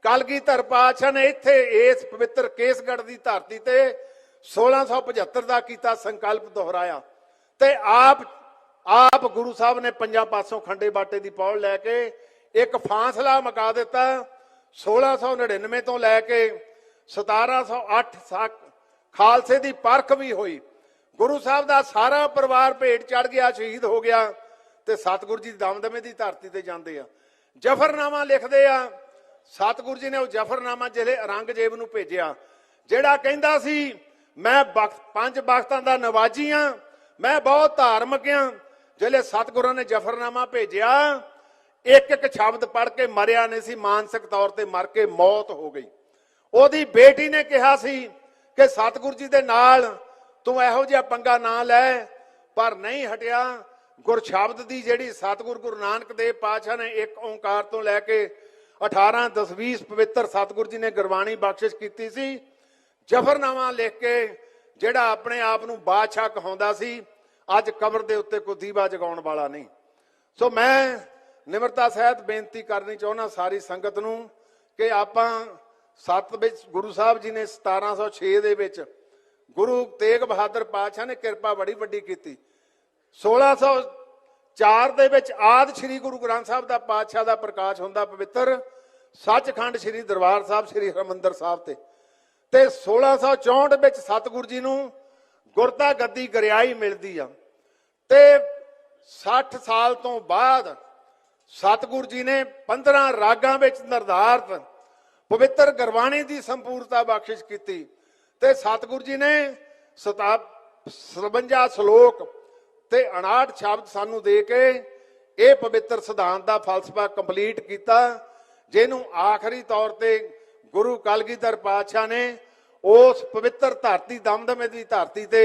ਕਲਗੀਧਰ ਪਾਤਸ਼ਾਹ ਨੇ ਇੱਥੇ ਇਸ ਪਵਿੱਤਰ ਕੇਸਗੜ੍ਹ ਦੀ ਧਰਤੀ ਤੇ 1675 ਦਾ ਕੀਤਾ ਸੰਕਲਪ ਦੁਹਰਾਇਆ। ਤੇ ਆਪ ਆਪ ਗੁਰੂ ਸਾਹਿਬ ਨੇ ਪੰਜਾਂ ਪਾਸੋਂ ਖੰਡੇ ਬਾਟੇ ਦੀ ਪੌੜ ਲੈ ਕੇ ਇੱਕ ਫਾਸਲਾ ਮਕਾ ਦਿੱਤਾ 1699 ਤੋਂ ਲੈ ਕੇ 1708 ਤੱਕ ਖਾਲਸੇ ਦੀ ਪਰਖ ਵੀ ਹੋਈ। ਗੁਰੂ ਸਾਹਿਬ ਦਾ ਸਾਰਾ ਪਰਿਵਾਰ ਭੇਟ ਚੜ ਗਿਆ, ਸ਼ਹੀਦ ਹੋ ਗਿਆ। ਤੇ ਸਤਿਗੁਰੂ ਜੀ ਦਮਦਮੇ ਦੀ ਧਰਤੀ ਤੇ ਜਾਂਦੇ ਆ। ਜਫਰਨਾਮਾ ਲਿਖਦੇ ਆ। ਸਤਿਗੁਰੂ ਜੀ ਨੇ ਉਹ ਜਫਰਨਾਮਾ ਜਿਹੜੇ ਔਰੰਗਜ਼ੇਬ ਨੂੰ ਭੇਜਿਆ, ਜਿਹੜਾ ਕਹਿੰਦਾ ਸੀ, ਮੈਂ ਬਖਤ, ਪੰਜ ਬਖਤਾਂ ਦਾ ਨਵਾਜੀ ਆ, ਮੈਂ ਬਹੁਤ ਧਾਰਮਿਕ ਆ। ਜਿਹੜੇ ਸਤਿਗੁਰਾਂ ਨੇ ਜਫਰਨਾਮਾ ਭੇਜਿਆ ਇੱਕ ਇੱਕ ਸ਼ਬਦ ਪੜ੍ਹ ਕੇ ਮਰਿਆ ਨਹੀਂ ਸੀ, ਮਾਨਸਿਕ ਤੌਰ ਤੇ ਮਰ ਕੇ ਮੌਤ ਹੋ ਗਈ। ਉਹਦੀ ਬੇਟੀ ਨੇ ਕਿਹਾ ਸੀ ਕਿ, ਸਤਿਗੁਰੂ ਜੀ ਦੇ ਨਾਲ ਤੂੰ ਇਹੋ ਜਿਹਾ ਪੰਗਾ ਨਾ ਲੈ, ਪਰ ਨਹੀਂ ਹਟਿਆ ਗੁਰਸ਼ਬਦ ਦੀ ਜਿਹੜੀ ਸਤਿਗੁਰ ਗੁਰੂ ਨਾਨਕ ਦੇਵ ਪਾਤਸ਼ਾਹ ਨੇ ਇੱਕ ਓੰਕਾਰ ਤੋਂ ਲੈ ਕੇ 18 ਦਸਵੀਸ ਪਵਿੱਤਰ ਸਤਿਗੁਰ ਜੀ ਨੇ ਗੁਰਬਾਣੀ ਬਖਸ਼ਿਸ਼ ਕੀਤੀ ਸੀ, ਜਫਰਨਾਮਾ ਲਿਖ ਕੇ ਜਿਹੜਾ ਆਪਣੇ ਆਪ ਨੂੰ ਬਾਦਸ਼ਾਹ ਕਹਾਉਂਦਾ ਸੀ, ਅੱਜ ਕਬਰ ਦੇ ਉੱਤੇ ਕੋਈ ਦੀਵਾ ਜਗਾਉਣ ਵਾਲਾ ਨਹੀਂ। ਸੋ ਮੈਂ ਨਿਮਰਤਾ ਸਹਿਤ ਬੇਨਤੀ ਕਰਨੀ ਚਾਹੁੰਦਾ ਸਾਰੀ ਸੰਗਤ ਨੂੰ ਕਿ ਆਪਾਂ ਸੱਤ ਵਿੱਚ ਗੁਰੂ ਸਾਹਿਬ ਜੀ ਨੇ 1706 ਦੇ ਵਿੱਚ ਗੁਰੂ ਤੇਗ ਬਹਾਦਰ ਪਾਤਸ਼ਾਹ ਨੇ ਕਿਰਪਾ ਬੜੀ ਵੱਡੀ ਕੀਤੀ। 1604 ਦੇ ਵਿੱਚ ਆਦ ਸ੍ਰੀ ਗੁਰੂ ਗ੍ਰੰਥ ਸਾਹਿਬ ਦਾ ਪਾਤਸ਼ਾਹ ਦਾ ਪ੍ਰਕਾਸ਼ ਹੁੰਦਾ ਪਵਿੱਤਰ, ਸੱਚਖੰਡ ਸ੍ਰੀ ਦਰਬਾਰ ਸਾਹਿਬ, ਸ੍ਰੀ ਹਰਮੰਦਰ ਸਾਹਿਬ ਤੇ। ਤੇ 1664 ਵਿੱਚ ਸਤਿਗੁਰੂ ਜੀ ਨੂੰ ਗੁਰਦਾ ਗੱਦੀ ਗਰਿਆਈ ਮਿਲਦੀ ਆ। ਤੇ 60 ਸਾਲ ਤੋਂ ਬਾਅਦ ਸਤਿਗੁਰੂ ਜੀ ਨੇ 15 ਰਾਗਾਂ ਵਿੱਚ ਨਿਰਧਾਰਤ ਪਵਿੱਤਰ ਗੁਰਬਾਣੀ ਦੀ ਸੰਪੂਰਤਾ ਬਖਸ਼ਿਸ਼ ਕੀਤੀ। ਤੇ ਸਤਿਗੁਰੂ ਜੀ ਨੇ 57 ਸ਼ਲੋਕ ਤੇ 59 ਸ਼ਬਦ ਸਾਨੂੰ ਦੇ ਕੇ ਇਹ ਪਵਿੱਤਰ ਸਿਧਾਂਤ ਦਾ ਫਲਸਫਾ ਕੰਪਲੀਟ ਕੀਤਾ, ਜਿਹਨੂੰ ਆਖਰੀ ਤੌਰ ਤੇ ਗੁਰੂ ਕਲਗੀਧਰ ਪਾਤਸ਼ਾਹ ਨੇ ਉਸ ਪਵਿੱਤਰ ਧਰਤੀ, ਦਮਦਮੇ ਦੀ ਧਰਤੀ ਤੇ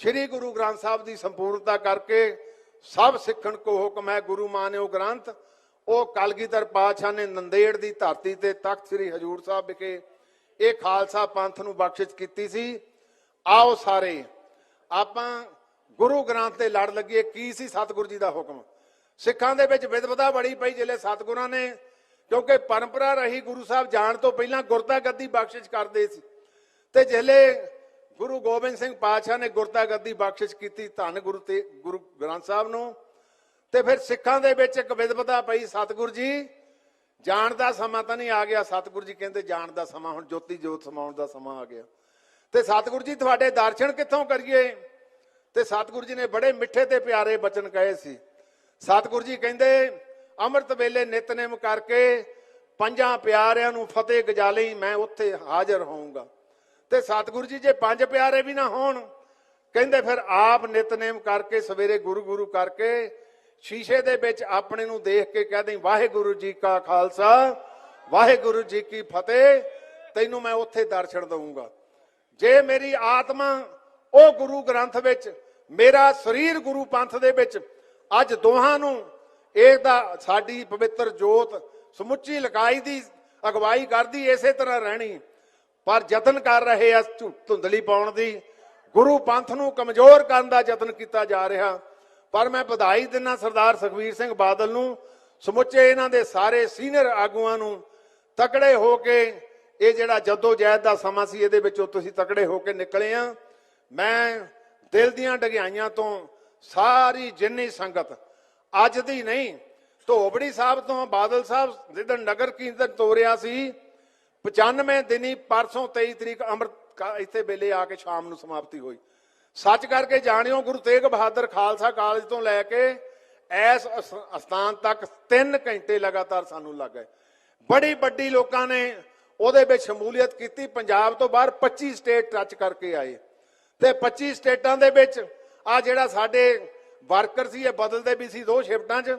ਸ੍ਰੀ ਗੁਰੂ ਗ੍ਰੰਥ ਸਾਹਿਬ ਦੀ ਸੰਪੂਰਨਤਾ ਕਰਕੇ ਸਭ ਸਿੱਖਣ ਕੋ ਹੁਕਮ ਹੈ, ਗੁਰੂ ਮਾਨਿਓ ਗ੍ਰੰਥ, ਉਹ ਕਲਗੀਧਰ ਪਾਤਸ਼ਾਹ ਨੇ ਨੰਦੇੜ ਦੀ ਧਰਤੀ ਤੇ ਤਖਤ ਸ੍ਰੀ ਹਜੂਰ ਸਾਹਿਬ ਵਿਖੇ ਇਹ ਖਾਲਸਾ ਪੰਥ ਨੂੰ ਬਖਸ਼ਿਸ਼ ਕੀਤੀ ਸੀ। ਆਓ ਸਾਰੇ, ਆਪਾਂ ਗੁਰੂ ਗ੍ਰੰਥ ਤੇ ਲੜ ਲੱਗੀ ਕੀ ਸੀ ਸਤਿਗੁਰੂ ਜੀ ਦਾ ਹੁਕਮ? ਸਿੱਖਾਂ ਦੇ ਵਿੱਚ ਵਿਦਵਤਾ ਬੜੀ ਪਈ ਜਿਹੜੇ ਸਤਿਗੁਰਾਂ ਨੇ, ਕਿਉਂਕਿ ਪਰੰਪਰਾ ਰਹੀ ਗੁਰੂ ਸਾਹਿਬ ਜਾਣ ਤੋਂ ਪਹਿਲਾਂ ਗੁਰਤਾ ਗੱਦੀ ਬਖਸ਼ਿਸ਼ ਕਰਦੇ ਸੀ। ਤੇ ਜਿਹੜੇ ਗੁਰੂ ਗੋਬਿੰਦ ਸਿੰਘ ਪਾਤਸ਼ਾਹ ਨੇ ਗੁਰਤਾ ਗੱਦੀ ਬਖਸ਼ਿਸ਼ ਕੀਤੀ ਧੰਨ ਗੁਰੂ ਤੇ, ਗੁਰੂ ਗ੍ਰੰਥ ਸਾਹਿਬ ਨੂੰ। ਤੇ ਫਿਰ ਸਿੱਖਾਂ ਦੇ ਵਿੱਚ ਇੱਕ ਵਿਦਵਤਾ ਪਈ ਸਤਿਗੁਰੂ ਜੀ, ਜਾਣ ਦਾ ਸਮਾਂ ਤਾਂ ਨਹੀਂ ਆ ਗਿਆ। ਸਤਿਗੁਰੂ ਜੀ ਕਹਿੰਦੇ ਜਾਣ ਦਾ ਸਮਾਂ, ਹੁਣ ਜੋਤੀ ਜੋਤ ਸਮਾਉਣ ਦਾ ਸਮਾਂ ਆ ਗਿਆ। ਤੇ ਸਤਿਗੁਰੂ ਜੀ, ਤੁਹਾਡੇ ਦਰਸ਼ਨ ਕਿੱਥੋਂ ਕਰੀਏ? ਤੇ ਸਤਿਗੁਰੂ ਜੀ ਨੇ ਬੜੇ ਮਿੱਠੇ ਤੇ ਪਿਆਰੇ ਬਚਨ ਕਹੇ ਸੀ। ਸਤਿਗੁਰੂ ਜੀ ਕਹਿੰਦੇ, ਅੰਮ੍ਰਿਤ ਵੇਲੇ ਨਿਤਨੇਮ ਕਰਕੇ ਪੰਜਾਂ ਪਿਆਰਿਆਂ ਨੂੰ ਫਤਿਹ ਗਜਾਲੀ ਮੈਂ ਉੱਥੇ ਹਾਜ਼ਰ ਹੋਊਂਗਾ। ਤੇ ਸਤਿਗੁਰੂ ਜੀ, ਜੇ ਪੰਜ ਪਿਆਰੇ ਵੀ ਨਾ ਹੋਣ, ਕਹਿੰਦੇ ਫਿਰ ਆਪ ਨਿਤਨੇਮ ਕਰਕੇ ਸਵੇਰੇ ਗੁਰੂ ਗੁਰੂ ਕਰਕੇ ਸ਼ੀਸ਼ੇ ਦੇ ਵਿੱਚ ਆਪਣੇ ਨੂੰ ਦੇਖ ਕੇ ਕਹਦੇ ਵਾਹਿਗੁਰੂ ਜੀ ਕਾ ਖਾਲਸਾ, ਵਾਹਿਗੁਰੂ ਜੀ ਕੀ ਫਤਿਹ, ਤੈਨੂੰ ਮੈਂ ਉੱਥੇ ਦਰਸ਼ਨ ਦਊਂਗਾ। ਜੇ ਮੇਰੀ ਆਤਮਾ ਉਹ ਗੁਰੂ ਗ੍ਰੰਥ ਵਿੱਚ ਮੇਰਾ ਸਰੀਰ ਗੁਰੂ ਪੰਥ ਦੇ ਵਿੱਚ ਅੱਜ ਦੋਹਾਂ ਨੂੰ ਇਹ ਦਾ ਸਾਡੀ ਪਵਿੱਤਰ ਜੋਤ ਸਮੁੱਚੀ ਲਕਾਈ ਦੀ ਅਗਵਾਈ ਕਰਦੀ, ਇਸੇ ਤਰ੍ਹਾਂ ਰਹਿਣੀ। ਪਰ ਯਤਨ ਕਰ ਰਹੇ ਆ ਧੁੰਦਲੀ ਪਾਉਣ ਦੀ। ਗੁਰੂ ਪੰਥ ਨੂੰ ਕਮਜ਼ੋਰ ਕਰਨ ਦਾ ਯਤਨ ਕੀਤਾ ਜਾ ਰਿਹਾ। ਪਰ ਮੈਂ ਵਧਾਈ ਦਿੰਦਾ ਸਰਦਾਰ ਸੁਖਵੀਰ ਸਿੰਘ ਬਾਦਲ ਨੂੰ। ਸਮੁੱਚੇ ਇਹਨਾਂ ਦੇ ਸਾਰੇ ਸੀਨੀਅਰ ਆਗੂਆਂ ਨੂੰ। ਤਕੜੇ ਹੋ ਕੇ ਇਹ ਜਿਹੜਾ ਜੱਦੋ ਜਹਿਦ ਦਾ ਸਮਾਂ ਸੀ, ਇਹਦੇ ਵਿੱਚੋਂ ਤੁਸੀਂ ਤਕੜੇ ਹੋ ਕੇ ਨਿਕਲੇ ਆ। ਮੈਂ ਦਿਲ ਦੀਆਂ ਡਗਿਆਈਆਂ ਤੋਂ ਸਾਰੀ ਜਿੰਨੀ ਸੰਗਤ, ਅੱਜ ਦੀ ਨਹੀਂ, ਧੋਬੜੀ ਸਾਹਿਬ ਤੋਂ ਬਾਦਲ ਸਾਹਿਬ ਜਿੱਦਣ ਨਗਰ ਕੀਰਤਨ ਤੋਰਿਆ ਸੀ। 95 ਦਿਨੀ ਪਰਸੋਂ 23 ਤਰੀਕ ਅੰਮ੍ਰਿਤ ਕਾ- ਇੱਥੇ ਵੇਲੇ ਆ ਕੇ ਸ਼ਾਮ ਨੂੰ ਸਮਾਪਤੀ ਹੋਈ। ਸੱਚ ਕਰਕੇ ਜਾਣਿਓ, ਗੁਰੂ ਤੇਗ ਬਹਾਦਰ ਖਾਲਸਾ ਕਾਲਜ ਤੋਂ ਲੈ ਕੇ ਐਸ ਅਸ- ਅਸਥਾਨ ਤੱਕ 3 ਘੰਟੇ ਲਗਾਤਾਰ ਸਾਨੂੰ ਲੱਗ ਗਏ। ਬੜੀ ਵੱਡੀ ਲੋਕਾਂ ਨੇ ਉਹਦੇ ਵਿੱਚ ਸ਼ਮੂਲੀਅਤ ਕੀਤੀ। ਪੰਜਾਬ ਤੋਂ ਬਾਹਰ 25 ਸਟੇਟ ਟੱਚ ਕਰਕੇ ਆਏ। ਤੇ 25 ਸਟੇਟਾਂ ਦੇ ਵਿੱਚ ਆ ਜਿਹੜਾ ਸਾਡੇ ਵਰਕਰ ਸੀ, ਇਹ ਬਦਲਦੇ ਵੀ ਸੀ ਦੋ ਸ਼ਿਫਟਾਂ 'ਚ।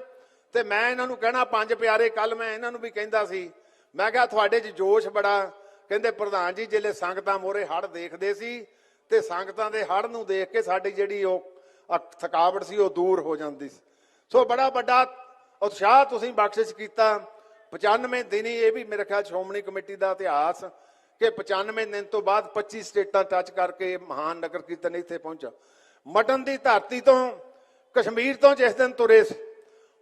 ਤੇ ਮੈਂ ਇਹਨਾਂ ਨੂੰ ਕਹਿਣਾ, ਪੰਜ ਪਿਆਰੇ ਕੱਲ ਮੈਂ ਇਹਨਾਂ ਨੂੰ ਵੀ ਕਹਿੰਦਾ ਸੀ। ਮੈਂ ਕਿਹਾ, ਤੁਹਾਡੇ 'ਚ ਜੋਸ਼ ਬੜਾ। ਕਹਿੰਦੇ, ਪ੍ਰਧਾਨ ਜੀ ਜਿਹੜੇ ਸੰਗਤਾਂ ਮੋਰੇ ਹੜ ਦੇਖਦੇ ਸੀ ਤੇ ਸੰਗਤਾਂ ਦੇ ਹੜ ਨੂੰ ਦੇਖ ਕੇ ਸਾਡੀ ਜਿਹੜੀ ਉਹ ਥਕਾਵਟ ਸੀ, ਉਹ ਦੂਰ ਹੋ ਜਾਂਦੀ ਸੀ। ਸੋ ਬੜਾ ਵੱਡਾ ਉਤਸ਼ਾਹ ਤੁਸੀਂ ਬਖਸ਼ਿਸ਼ ਕੀਤਾ। 95 ਦਿਨੀ ਇਹ ਵੀ ਮੇਰੇ ਖਿਆਲ ਸ਼੍ਰੋਮਣੀ ਕਮੇਟੀ ਦਾ ਇਤਿਹਾਸ ਕਿ 95 ਦਿਨ ਤੋਂ ਬਾਅਦ 25 ਸਟੇਟਾਂ ਟੱਚ ਕਰਕੇ ਮਹਾਨ ਨਗਰ ਕੀਰਤਨ ਇੱਥੇ ਪਹੁੰਚਾ ਮਟਨ ਦੀ ਧਰਤੀ ਤੋਂ ਕਸ਼ਮੀਰ ਤੋਂ ਜਿਸ ਦਿਨ ਤੁਰੇ ਸੀ,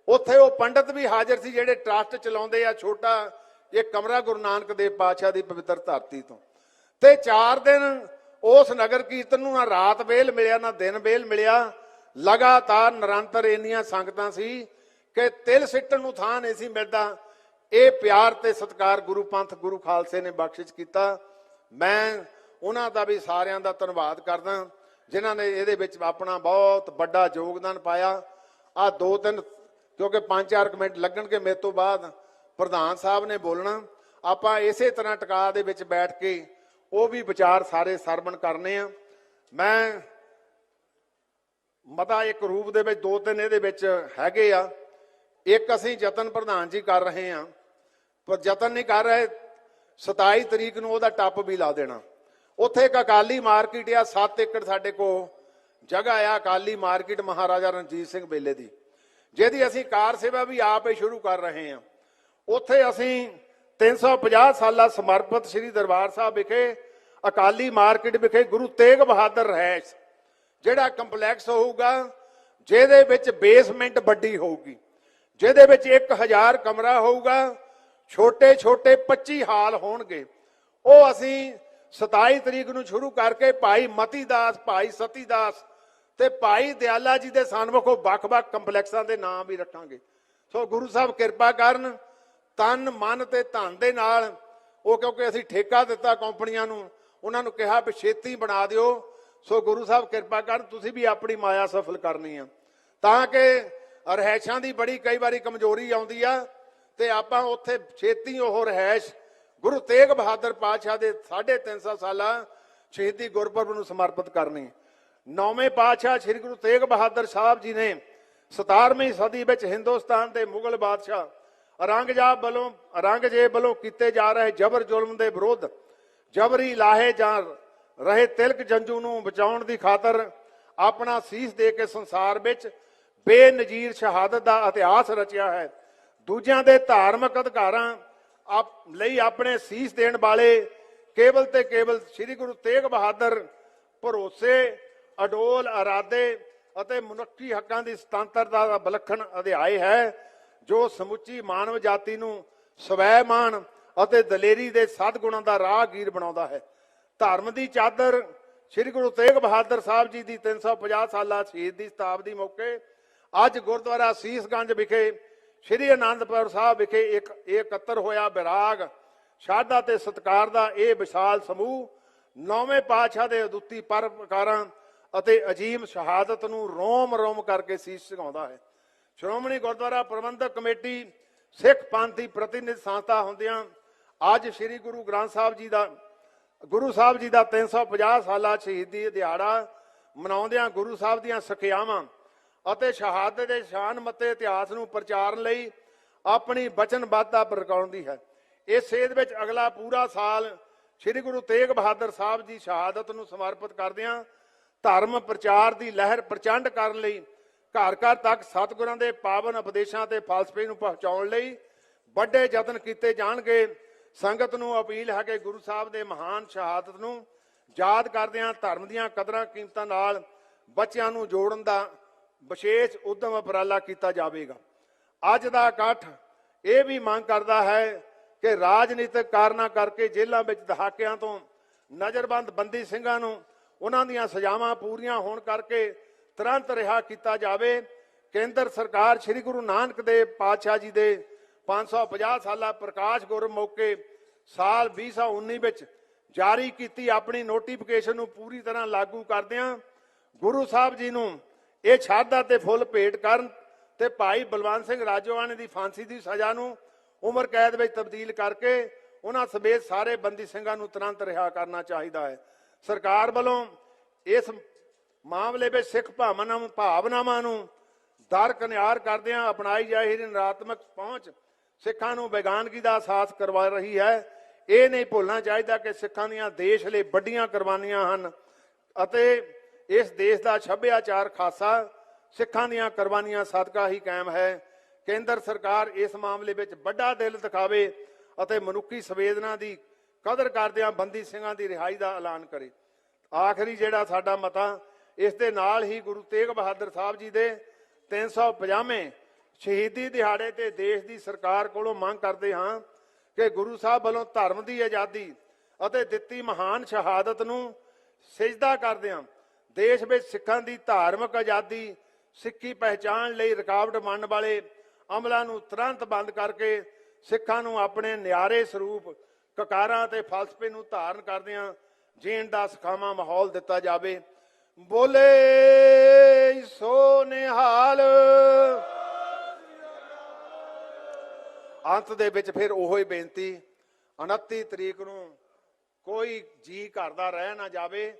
ਉੱਥੇ ਉਹ ਪੰਡਤ ਵੀ ਹਾਜ਼ਰ ਸੀ ਜਿਹੜੇ ਟਰਸਟ ਚਲਾਉਂਦੇ ਆ ਛੋਟਾ ਇਹ ਕਮਰਾ ਗੁਰੂ ਨਾਨਕ ਦੇਵ ਪਾਤਸ਼ਾਹ ਦੀ ਪਵਿੱਤਰ ਧਰਤੀ ਤੋਂ। ਤੇ 4 ਦਿਨ ਉਸ ਨਗਰ ਕੀਰਤਨ ਨੂੰ ਨਾ ਰਾਤ ਵੇਲ ਮਿਲਿਆ, ਨਾ ਦਿਨ ਵੇਲ ਮਿਲਿਆ। ਲਗਾਤਾਰ ਨਿਰੰਤਰ ਇੰਨੀਆਂ ਸੰਗਤਾਂ ਸੀ ਕਿ ਤਿਲ ਸਿੱਟਣ ਨੂੰ ਥਾਂ ਨਹੀਂ ਸੀ ਮਿਲਦਾ। ਇਹ ਪਿਆਰ ਤੇ ਸਤਿਕਾਰ ਗੁਰੂ ਪੰਥ, ਗੁਰੂ ਖਾਲਸੇ ਨੇ ਬਖਸ਼ਿਸ਼ ਕੀਤਾ। ਮੈਂ ਉਹਨਾਂ ਦਾ ਵੀ ਸਾਰਿਆਂ ਦਾ ਧੰਨਵਾਦ ਕਰਦਾ, ਜਿਨ੍ਹਾਂ ਨੇ ਇਹਦੇ ਵਿੱਚ ਆਪਣਾ ਬਹੁਤ ਵੱਡਾ ਯੋਗਦਾਨ ਪਾਇਆ। ਆ ਦੋ ਤਿੰਨ, ਕਿਉਂਕਿ 5-4 ਮਿੰਟ ਲੱਗਣਗੇ ਮੇਰੇ ਤੋਂ ਬਾਅਦ, ਪ੍ਰਧਾਨ ਸਾਹਿਬ ਨੇ ਬੋਲਣਾ। ਆਪਾਂ ਇਸੇ ਤਰ੍ਹਾਂ ਟਿਕਾ ਦੇ ਵਿੱਚ ਬੈਠ ਕੇ ਉਹ ਵੀ ਵਿਚਾਰ ਸਾਰੇ ਸਰਵਣ ਕਰਨੇ ਆ। ਮੈਂ ਮਤਾ ਇੱਕ ਰੂਪ ਦੇ ਵਿੱਚ ਦੋ ਤਿੰਨ ਇਹਦੇ ਵਿੱਚ ਹੈਗੇ ਆ। ਇੱਕ ਅਸੀਂ ਯਤਨ ਪ੍ਰਧਾਨ ਜੀ ਕਰ ਰਹੇ ਹਾਂ, ਪਰ ਯਤਨ ਨਹੀਂ ਕਰ ਰਹੇ 27 ਤਰੀਕ ਨੂੰ ਉਹਦਾ ਟੱਪ ਵੀ ਲਾ ਦੇਣਾ। ਉੱਥੇ ਇੱਕ ਅਕਾਲੀ ਮਾਰਕੀਟ ਆ 7 ਏਕੜ ਸਾਡੇ ਕੋ ਜਗ੍ਹਾ ਆ, ਅਕਾਲੀ ਮਾਰਕੀਟ ਮਹਾਰਾਜਾ ਰਣਜੀਤ ਸਿੰਘ ਬੇਲੇ ਦੀ, ਜਿਹਦੀ ਅਸੀਂ ਕਾਰ ਸੇਵਾ ਵੀ ਆਪੇ ਸ਼ੁਰੂ ਕਰ ਰਹੇ ਹਾਂ। ਉੱਥੇ ਅਸੀਂ 350 ਸਾਲਾ ਸਮਰਪਿਤ ਸ੍ਰੀ ਦਰਬਾਰ ਸਾਹਿਬ ਵਿਖੇ, ਅਕਾਲੀ ਮਾਰਕੀਟ ਵਿਖੇ ਗੁਰੂ ਤੇਗ ਬਹਾਦਰ ਰਹਿਸ਼ ਜਿਹੜਾ ਕੰਪਲੈਕਸ ਹੋਊਗਾ, ਜਿਹਦੇ ਵਿੱਚ ਬੇਸਮੈਂਟ ਵੱਡੀ ਹੋਊਗੀ। ਜਿਹਦੇ ਵਿੱਚ 1000 ਕਮਰਾ ਹੋਊਗਾ ਛੋਟੇ ਛੋਟੇ 25 ਹਾਲ ਹੋਣਗੇ। ਉਹ ਅਸੀਂ 27 ਤਰੀਕ ਨੂੰ ਸ਼ੁਰੂ ਕਰਕੇ ਭਾਈ ਮਤੀ ਦਾਸ ਭਾਈ ਸਤੀ ਦਾਸ ਤੇ ਭਾਈ ਦਿਆਲਾ ਜੀ ਦੇ ਸਨਮੁਖੋਂ ਵੱਖ-ਵੱਖ ਕੰਪਲੈਕਸਾਂ ਦੇ ਨਾਮ ਵੀ ਰੱਖਾਂਗੇ। ਸੋ ਗੁਰੂ ਸਾਹਿਬ ਕਿਰਪਾ ਕਰਨ, ਤਨ, ਮਨ ਤੇ ਧਨ ਦੇ ਨਾਲ ਉਹ ਕਿਉਂਕਿ ਅਸੀਂ ਠੇਕਾ ਦਿੱਤਾ ਕੰਪਨੀਆਂ ਨੂੰ, ਉਹਨਾਂ ਨੂੰ ਕਿਹਾ ਵੀ ਛੇਤੀ ਬਣਾ ਦਿਓ। ਸੋ ਗੁਰੂ ਸਾਹਿਬ ਕਿਰਪਾ ਕਰਨ, ਤੁਸੀਂ ਵੀ ਆਪਣੀ ਮਾਇਆ ਸਫਲ ਕਰਨੀ ਆ। ਤਾਂ ਕਿ ਰਹਿਸ਼ਾਂ ਦੀ ਬੜੀ ਕਈ ਵਾਰੀ ਕਮਜ਼ੋਰੀ ਆਉਂਦੀ ਆ ਤੇ ਆਪਾਂ ਉੱਥੇ ਛੇਤੀ ਉਹ ਰਹਿਸ਼ ਗੁਰੂ ਤੇਗ ਬਹਾਦਰ ਪਾਤਸ਼ਾਹ ਦੇ 350 ਸਾਲਾ ਸ਼ਹੀਦੀ ਗੁਰਪੁਰਬ ਨੂੰ ਸਮਰਪਿਤ ਕਰਨੀ। ਨੌਵੇਂ ਪਾਤਸ਼ਾਹ ਸ੍ਰੀ ਗੁਰੂ ਤੇਗ ਬਹਾਦਰ ਸਾਹਿਬ ਜੀ ਨੇ 17ਵੀਂ ਸਦੀ ਵਿੱਚ ਹਿੰਦੁਸਤਾਨ ਦੇ ਮੁਗਲ ਬਾਦਸ਼ਾਹ ਔਰੰਗਜ਼ੇਬ ਵੱਲੋਂ ਔਰੰਗਜ਼ੇਬ ਵੱਲੋਂ ਕੀਤੇ ਜਾ ਰਹੇ ਜ਼ਬਰ ਜ਼ੁਲਮ ਦੇ ਵਿਰੁੱਧ ਜਬਰੀ ਲਾਹੇ ਜਾਂ ਰਹੇ ਤਿਲਕ ਜੰਜੂ ਨੂੰ ਬਚਾਉਣ ਦੀ ਖਾਤਰ ਆਪਣਾ ਸੀਸ ਦੇ ਕੇ ਸੰਸਾਰ ਵਿੱਚ ਬੇਨਜ਼ੀਰ ਸ਼ਹਾਦਤ ਦਾ ਇਤਿਹਾਸ ਰਚਿਆ ਹੈ। ਦੂਜਿਆਂ ਦੇ ਧਾਰਮਿਕ ਅਧਿਕਾਰਾਂ ਆਪ ਲਈ ਆਪਣੇ ਸੀਸ ਦੇਣ ਵਾਲੇ ਕੇਵਲ ਤੇ ਕੇਵਲ ਸ੍ਰੀ ਗੁਰੂ ਤੇਗ ਬਹਾਦਰ ਭਰੋਸੇ, ਅਡੋਲ ਇਰਾਦੇ ਅਤੇ ਮਨੁੱਖੀ ਹੱਕਾਂ ਦੀ ਸੁਤੰਤਰਤਾ ਦਾ ਵਿਲੱਖਣ ਅਧਿਆਇ ਹੈ, ਜੋ ਸਮੁੱਚੀ ਮਾਨਵ ਜਾਤੀ ਨੂੰ ਸਵੈਮਾਨ ਅਤੇ ਦਲੇਰੀ ਦੇ ਸਦਗੁਣਾਂ ਦਾ ਰਾਹਗੀਰ ਬਣਾਉਂਦਾ ਹੈ। ਧਰਮ ਦੀ ਚਾਦਰ ਸ੍ਰੀ ਗੁਰੂ ਤੇਗ ਬਹਾਦਰ ਸਾਹਿਬ ਜੀ ਦੀ 350 ਸਾਲਾ ਸ਼ਹੀਦੀ ਸ਼ਤਾਬਦੀ ਮੌਕੇ ਅੱਜ ਗੁਰਦੁਆਰਾ ਸੀਸਗੰਜ ਵਿਖੇ, ਸ੍ਰੀ ਅਨੰਦਪੁਰ ਸਾਹਿਬ ਵਿਖੇ ਇੱਕ ਇਹ ਇਕੱਤਰ ਹੋਇਆ ਵਿਰਾਗ ਸ਼ਾਦਾ ਤੇ ਸਤਕਾਰ ਦਾ ਇਹ ਵਿਸ਼ਾਲ ਸਮੂਹ ਨੌਵੇਂ ਪਾਤਸ਼ਾਹ ਦੇ ਅਦੁੱਤੀ ਪਰਪਕਾਰਾਂ ਅਤੇ ਅਜੀਮ ਸ਼ਹਾਦਤ ਨੂੰ ਰੋਮ ਰੋਮ ਕਰਕੇ ਸੀਸ ਝੁਕਾਉਂਦਾ ਹੈ। ਸ਼੍ਰੋਮਣੀ ਗੁਰਦੁਆਰਾ ਪ੍ਰਬੰਧਕ ਕਮੇਟੀ, ਸਿੱਖ ਪੰਥੀ ਪ੍ਰਤੀਨਿਧ ਸੰਸਥਾ ਹੁੰਦਿਆਂ ਅੱਜ ਸ੍ਰੀ ਗੁਰੂ ਗ੍ਰੰਥ ਸਾਹਿਬ ਜੀ ਦਾ, ਗੁਰੂ ਸਾਹਿਬ ਜੀ ਦਾ 350 ਸਾਲਾ ਸ਼ਹੀਦੀ ਦਿਹਾੜਾ ਮਨਾਉਂਦਿਆਂ ਗੁਰੂ ਸਾਹਿਬ ਦੀਆਂ ਸਿੱਖਿਆਵਾਂ ਅਤੇ ਸ਼ਹਾਦਤ ਦੇ ਸ਼ਾਨ ਮਤੇ ਇਤਿਹਾਸ ਨੂੰ ਪ੍ਰਚਾਰਨ ਲਈ ਆਪਣੀ ਵਚਨਬੱਧਤਾ ਪ੍ਰਗਟਾਉਂਦੀ ਹੈ। ਇਸ ਸੇਧ ਵਿੱਚ ਅਗਲਾ ਪੂਰਾ ਸਾਲ ਸ੍ਰੀ ਗੁਰੂ ਤੇਗ ਬਹਾਦਰ ਸਾਹਿਬ ਦੀ ਸ਼ਹਾਦਤ ਨੂੰ ਸਮਰਪਿਤ ਕਰਦਿਆਂ ਧਰਮ ਪ੍ਰਚਾਰ ਦੀ ਲਹਿਰ ਪ੍ਰਚੰਡ ਕਰਨ ਲਈ ਘਰ ਘਰ ਤੱਕ ਸਤਿਗੁਰਾਂ ਦੇ ਪਾਵਨ ਉਪਦੇਸ਼ਾਂ ਤੇ ਫਲਸਫੇ ਨੂੰ ਪਹੁੰਚਾਉਣ ਲਈ ਵੱਡੇ ਯਤਨ ਕੀਤੇ ਜਾਣਗੇ। ਸੰਗਤ ਨੂੰ ਅਪੀਲ ਹੈ ਕਿ ਗੁਰੂ ਸਾਹਿਬ ਦੇ ਮਹਾਨ ਸ਼ਹਾਦਤ ਨੂੰ ਯਾਦ ਕਰਦਿਆਂ ਧਰਮ ਦੀਆਂ ਕਦਰਾਂ ਕੀਮਤਾਂ ਨਾਲ ਬੱਚਿਆਂ ਨੂੰ ਜੋੜਨ ਦਾ ਵਿਸ਼ੇਸ਼ ਉਦਮ ਉਪਰਾਲਾ ਕੀਤਾ ਜਾਵੇਗਾ। ਅੱਜ ਦਾ ਇਕੱਠ ਇਹ ਵੀ ਮੰਗ ਕਰਦਾ ਹੈ ਕਿ ਰਾਜਨੀਤਿਕ ਕਾਰਨਾਂ ਕਰਕੇ ਜੇਲ੍ਹਾਂ ਵਿੱਚ ਦਹਾਕਿਆਂ ਤੋਂ ਨਜ਼ਰਬੰਦ ਬੰਦੀ ਸਿੰਘਾਂ ਨੂੰ ਉਹਨਾਂ ਦੀਆਂ ਸਜ਼ਾਵਾਂ ਪੂਰੀਆਂ ਹੋਣ ਕਰਕੇ ਤੁਰੰਤ ਰਿਹਾ ਕੀਤਾ ਜਾਵੇ। ਕੇਂਦਰ ਸਰਕਾਰ ਸ੍ਰੀ ਗੁਰੂ ਨਾਨਕ ਦੇਵ ਪਾਤਸ਼ਾਹ ਜੀ ਦੇ 550 ਸਾਲਾ ਪ੍ਰਕਾਸ਼ ਗੁਰਬ ਮੌਕੇ ਸਾਲ 2019 ਵਿੱਚ ਜਾਰੀ ਕੀਤੀ ਆਪਣੀ ਨੋਟੀਫਿਕੇਸ਼ਨ ਨੂੰ ਪੂਰੀ ਤਰ੍ਹਾਂ ਲਾਗੂ ਕਰਦਿਆਂ ਗੁਰੂ ਸਾਹਿਬ ਜੀ ਨੂੰ ਇਹ ਸ਼ਹਾਦਤ ਤੇ ਫੁੱਲ ਭੇਟ ਕਰਨ ਤੇ ਭਾਈ ਬਲਵੰਤ ਸਿੰਘ ਰਾਜੋਆਣੇ ਦੀ ਫਾਂਸੀ ਦੀ ਸਜ਼ਾ ਨੂੰ ਉਮਰ ਕੈਦ ਵਿੱਚ ਤਬਦੀਲ ਕਰਕੇ ਉਹਨਾਂ ਸਮੇਤ ਸਾਰੇ ਬੰਦੀ ਸਿੰਘਾਂ ਨੂੰ ਤੁਰੰਤ ਰਿਹਾ ਕਰਨਾ ਚਾਹੀਦਾ ਹੈ। ਸਰਕਾਰ ਵੱਲੋਂ ਇਸ ਮਾਮਲੇ ਵਿੱਚ ਸਿੱਖ ਭਾਵਨਾਵਾਂ ਭਾਵਨਾਵਾਂ ਨੂੰ ਦਰਕਨਿਆਰ ਕਰਦਿਆਂ ਅਪਣਾਈ ਜਾ ਰਹੀ ਨਰਾਤਮਕ ਪਹੁੰਚ ਸਿੱਖਾਂ ਨੂੰ ਵਿਗਿਆਨਗੀ ਦਾ ਅਹਿਸਾਸ ਕਰਵਾ ਰਹੀ ਹੈ। ਇਹ ਨਹੀਂ ਭੁੱਲਣਾ ਚਾਹੀਦਾ ਕਿ ਸਿੱਖਾਂ ਦੀਆਂ ਦੇਸ਼ ਲਈ ਵੱਡੀਆਂ ਕੁਰਬਾਨੀਆਂ ਹਨ ਅਤੇ ਇਸ ਦੇਸ਼ ਦਾ ਸੱਭਿਆਚਾਰ ਖਾਸਾ, ਸਿੱਖਾਂ ਦੀਆਂ ਕੁਰਬਾਨੀਆਂ ਸਦਕਾ ਹੀ ਕਾਇਮ ਹੈ। ਕੇਂਦਰ ਸਰਕਾਰ ਇਸ ਮਾਮਲੇ ਵਿੱਚ ਵੱਡਾ ਦਿਲ ਦਿਖਾਵੇ ਅਤੇ ਮਨੁੱਖੀ ਸੰਵੇਦਨਾ ਦੀ ਕਦਰ ਕਰਦਿਆਂ ਬੰਦੀ ਸਿੰਘਾਂ ਦੀ ਰਿਹਾਈ ਦਾ ਐਲਾਨ ਕਰੇ। ਆਖਰੀ ਜਿਹੜਾ ਸਾਡਾ ਮਤਾ, ਇਸ ਦੇ ਨਾਲ ਹੀ ਗੁਰੂ ਤੇਗ ਬਹਾਦਰ ਸਾਹਿਬ ਜੀ ਦੇ 350ਵੇਂ ਸ਼ਹੀਦੀ ਦਿਹਾੜੇ ਤੇ ਦੇਸ਼ ਦੀ ਸਰਕਾਰ ਕੋਲੋਂ ਮੰਗ ਕਰਦੇ ਹਾਂ ਕਿ ਗੁਰੂ ਸਾਹਿਬ ਵੱਲੋਂ ਧਰਮ ਦੀ ਆਜ਼ਾਦੀ ਅਤੇ ਦਿੱਤੀ ਮਹਾਨ ਸ਼ਹਾਦਤ ਨੂੰ ਸਿਜਦਾ ਕਰਦਿਆਂ ਦੇਸ਼ ਵਿੱਚ ਸਿੱਖਾਂ ਦੀ ਧਾਰਮਿਕ ਆਜ਼ਾਦੀ, ਸਿੱਖੀ ਪਹਿਚਾਣ ਲਈ ਰੁਕਾਵਟ ਮੰਨਣ ਵਾਲੇ ਅਮਲਾਂ ਨੂੰ ਤੁਰੰਤ ਬੰਦ ਕਰਕੇ ਸਿੱਖਾਂ ਨੂੰ ਆਪਣੇ ਨਿਆਰੇ ਸਰੂਪ ਕਕਾਰਾਂ ਤੇ ਫਲਸਫੇ ਨੂੰ ਧਾਰਨ ਕਰਦਿਆਂ ਜੀਣ ਦਾ ਸਖਾਵਾਂ ਮਾਹੌਲ ਦਿੱਤਾ ਜਾਵੇ। ਬੋਲੇ ਸੋ ਨਿਹਾਲ। ਅੰਤ ਦੇ ਵਿੱਚ ਫਿਰ ਉਹੋ ਹੀ ਬੇਨਤੀ 29 ਤਰੀਕ ਨੂੰ ਕੋਈ ਜੀ ਘਰ ਦਾ ਰਹਿ ਨਾ ਜਾਵੇ।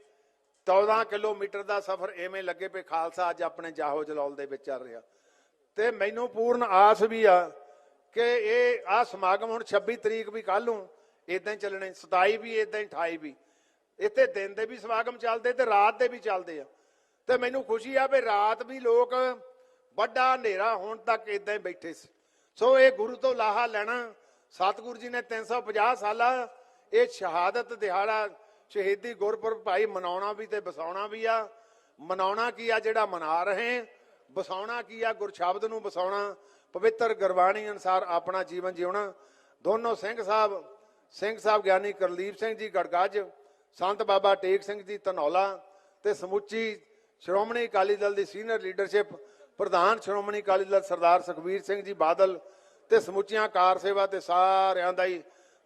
14 ਕਿਲੋਮੀਟਰ ਦਾ ਸਫ਼ਰ ਐਵੇਂ ਲੱਗੇ ਪਏ ਖਾਲਸਾ ਅੱਜ ਆਪਣੇ ਜਾਹੋ ਜਲਾਲ ਦੇ ਵਿੱਚ ਚੱਲ ਰਿਹਾ। ਤੇ ਮੈਨੂੰ ਪੂਰਨ ਆਸ ਵੀ ਆ ਕਿ ਇਹ ਆ ਸਮਾਗਮ ਹੁਣ 26 ਤਰੀਕ ਵੀ ਕੱਲ ਨੂੰ ਇਦਾਂ ਹੀ ਚੱਲਣੇ 27 ਵੀ ਇਦਾਂ ਹੀ 28 ਵੀ। ਇੱਥੇ ਦਿਨ ਦੇ ਵੀ ਸਮਾਗਮ ਚੱਲਦੇ ਤੇ ਰਾਤ ਦੇ ਵੀ ਚੱਲਦੇ ਆ। ਤੇ ਮੈਨੂੰ ਖੁਸ਼ੀ ਆ ਵੀ ਰਾਤ ਵੀ ਲੋਕ ਵੱਡਾ ਹਨੇਰਾ ਹੋਣ ਤੱਕ ਇਦਾਂ ਹੀ ਬੈਠੇ ਸੀ। ਸੋ ਇਹ ਗੁਰੂ ਤੋਂ ਲਾਹਾ ਲੈਣਾ, ਸਤਿਗੁਰੂ ਜੀ ਨੇ 350 ਸਾਲਾ ਇਹ ਸ਼ਹਾਦਤ ਦਿਹਾੜਾ ਸ਼ਹੀਦੀ ਗੁਰਪੁਰਬ ਭਾਈ ਮਨਾਉਣਾ ਵੀ ਤੇ ਵਸਾਉਣਾ ਵੀ ਆ। ਮਨਾਉਣਾ ਕੀ ਆ ਜਿਹੜਾ ਮਨਾ ਰਹੇ? ਵਸਾਉਣਾ ਕੀ ਆ? ਗੁਰਸ਼ਬਦ ਨੂੰ ਵਸਾਉਣਾ ਪਵਿੱਤਰ ਗੁਰਬਾਣੀ ਅਨਸਾਰ ਆਪਣਾ ਜੀਵਨ ਜਿਉਣਾ। ਦੋਨੋਂ ਸਿੰਘ ਸਾਹਿਬ ਸਿੰਘ ਸਾਹਿਬ ਗਿਆਨੀ ਕਰਲੀਪ ਸਿੰਘ ਜੀ ਗੜਗੱਜ, ਸੰਤ ਬਾਬਾ ਟੇਕ ਸਿੰਘ ਜੀ ਧਨੌਲਾ ਤੇ ਸਮੁੱਚੀ ਸ਼੍ਰੋਮਣੀ ਅਕਾਲੀ ਦਲ ਦੀ ਸੀਨੀਅਰ ਲੀਡਰਸ਼ਿਪ ਪ੍ਰਧਾਨ ਸ਼੍ਰੋਮਣੀ ਅਕਾਲੀ ਦਲ ਸਰਦਾਰ ਸੁਖਬੀਰ ਸਿੰਘ ਜੀ ਬਾਦਲ ਤੇ ਸਮੁੱਚੀਆਂ ਕਾਰ ਸੇਵਾ ਤੇ ਸਾਰਿਆਂ ਦਾ ਹੀ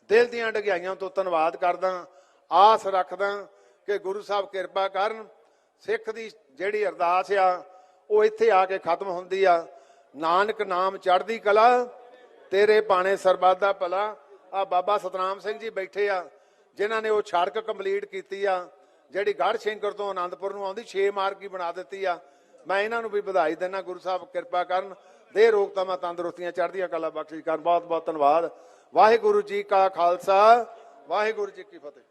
ਦਿਲ ਦੀਆਂ ਡਗਿਆਈਆਂ ਤੋਂ ਧੰਨਵਾਦ ਕਰਦਾ। ਆਸ ਰੱਖਦਾ ਕਿ ਗੁਰੂ ਸਾਹਿਬ ਕਿਰਪਾ ਕਰਨ, ਸਿੱਖ ਦੀ ਜਿਹੜੀ ਅਰਦਾਸ ਆ, ਉਹ ਇੱਥੇ ਆ ਕੇ ਖਤਮ ਹੁੰਦੀ ਆ। ਨਾਨਕ ਨਾਮ ਚੜ੍ਹਦੀ ਕਲਾ, ਤੇਰੇ ਬਾਣੇ ਸਰਬੱਤ ਦਾ ਭਲਾ। ਆ ਬਾਬਾ ਸਤਨਾਮ ਸਿੰਘ ਜੀ ਬੈਠੇ ਆ, ਜਿਨ੍ਹਾਂ ਨੇ ਉਹ ਸੜਕ ਕੰਪਲੀਟ ਕੀਤੀ ਆ। ਜਿਹੜੀ ਗੜ੍ਹ ਸ਼ੰਕਰ ਤੋਂ ਆਨੰਦਪੁਰ ਨੂੰ ਆਉਂਦੀ 6 ਮਾਰਗੀ ਬਣਾ ਦਿੱਤੀ ਆ। ਮੈਂ ਇਹਨਾਂ ਨੂੰ ਵੀ ਵਧਾਈ ਦਿੰਦਾ ਗੁਰੂ ਸਾਹਿਬ ਕਿਰਪਾ ਕਰਨ। ਦੇ ਰੋਗਤਾਵਾਂ ਤੰਦਰੁਸਤੀਆਂ ਚੜ੍ਹਦੀਆਂ ਕਲਾ ਬਖਸ਼ਿਸ਼ ਕਰਨ। ਬਹੁਤ ਬਹੁਤ ਧੰਨਵਾਦ। ਵਾਹਿਗੁਰੂ ਜੀ ਕਾ ਖਾਲਸਾ, ਵਾਹਿਗੁਰੂ ਜੀ ਕੀ ਫਤਿਹ।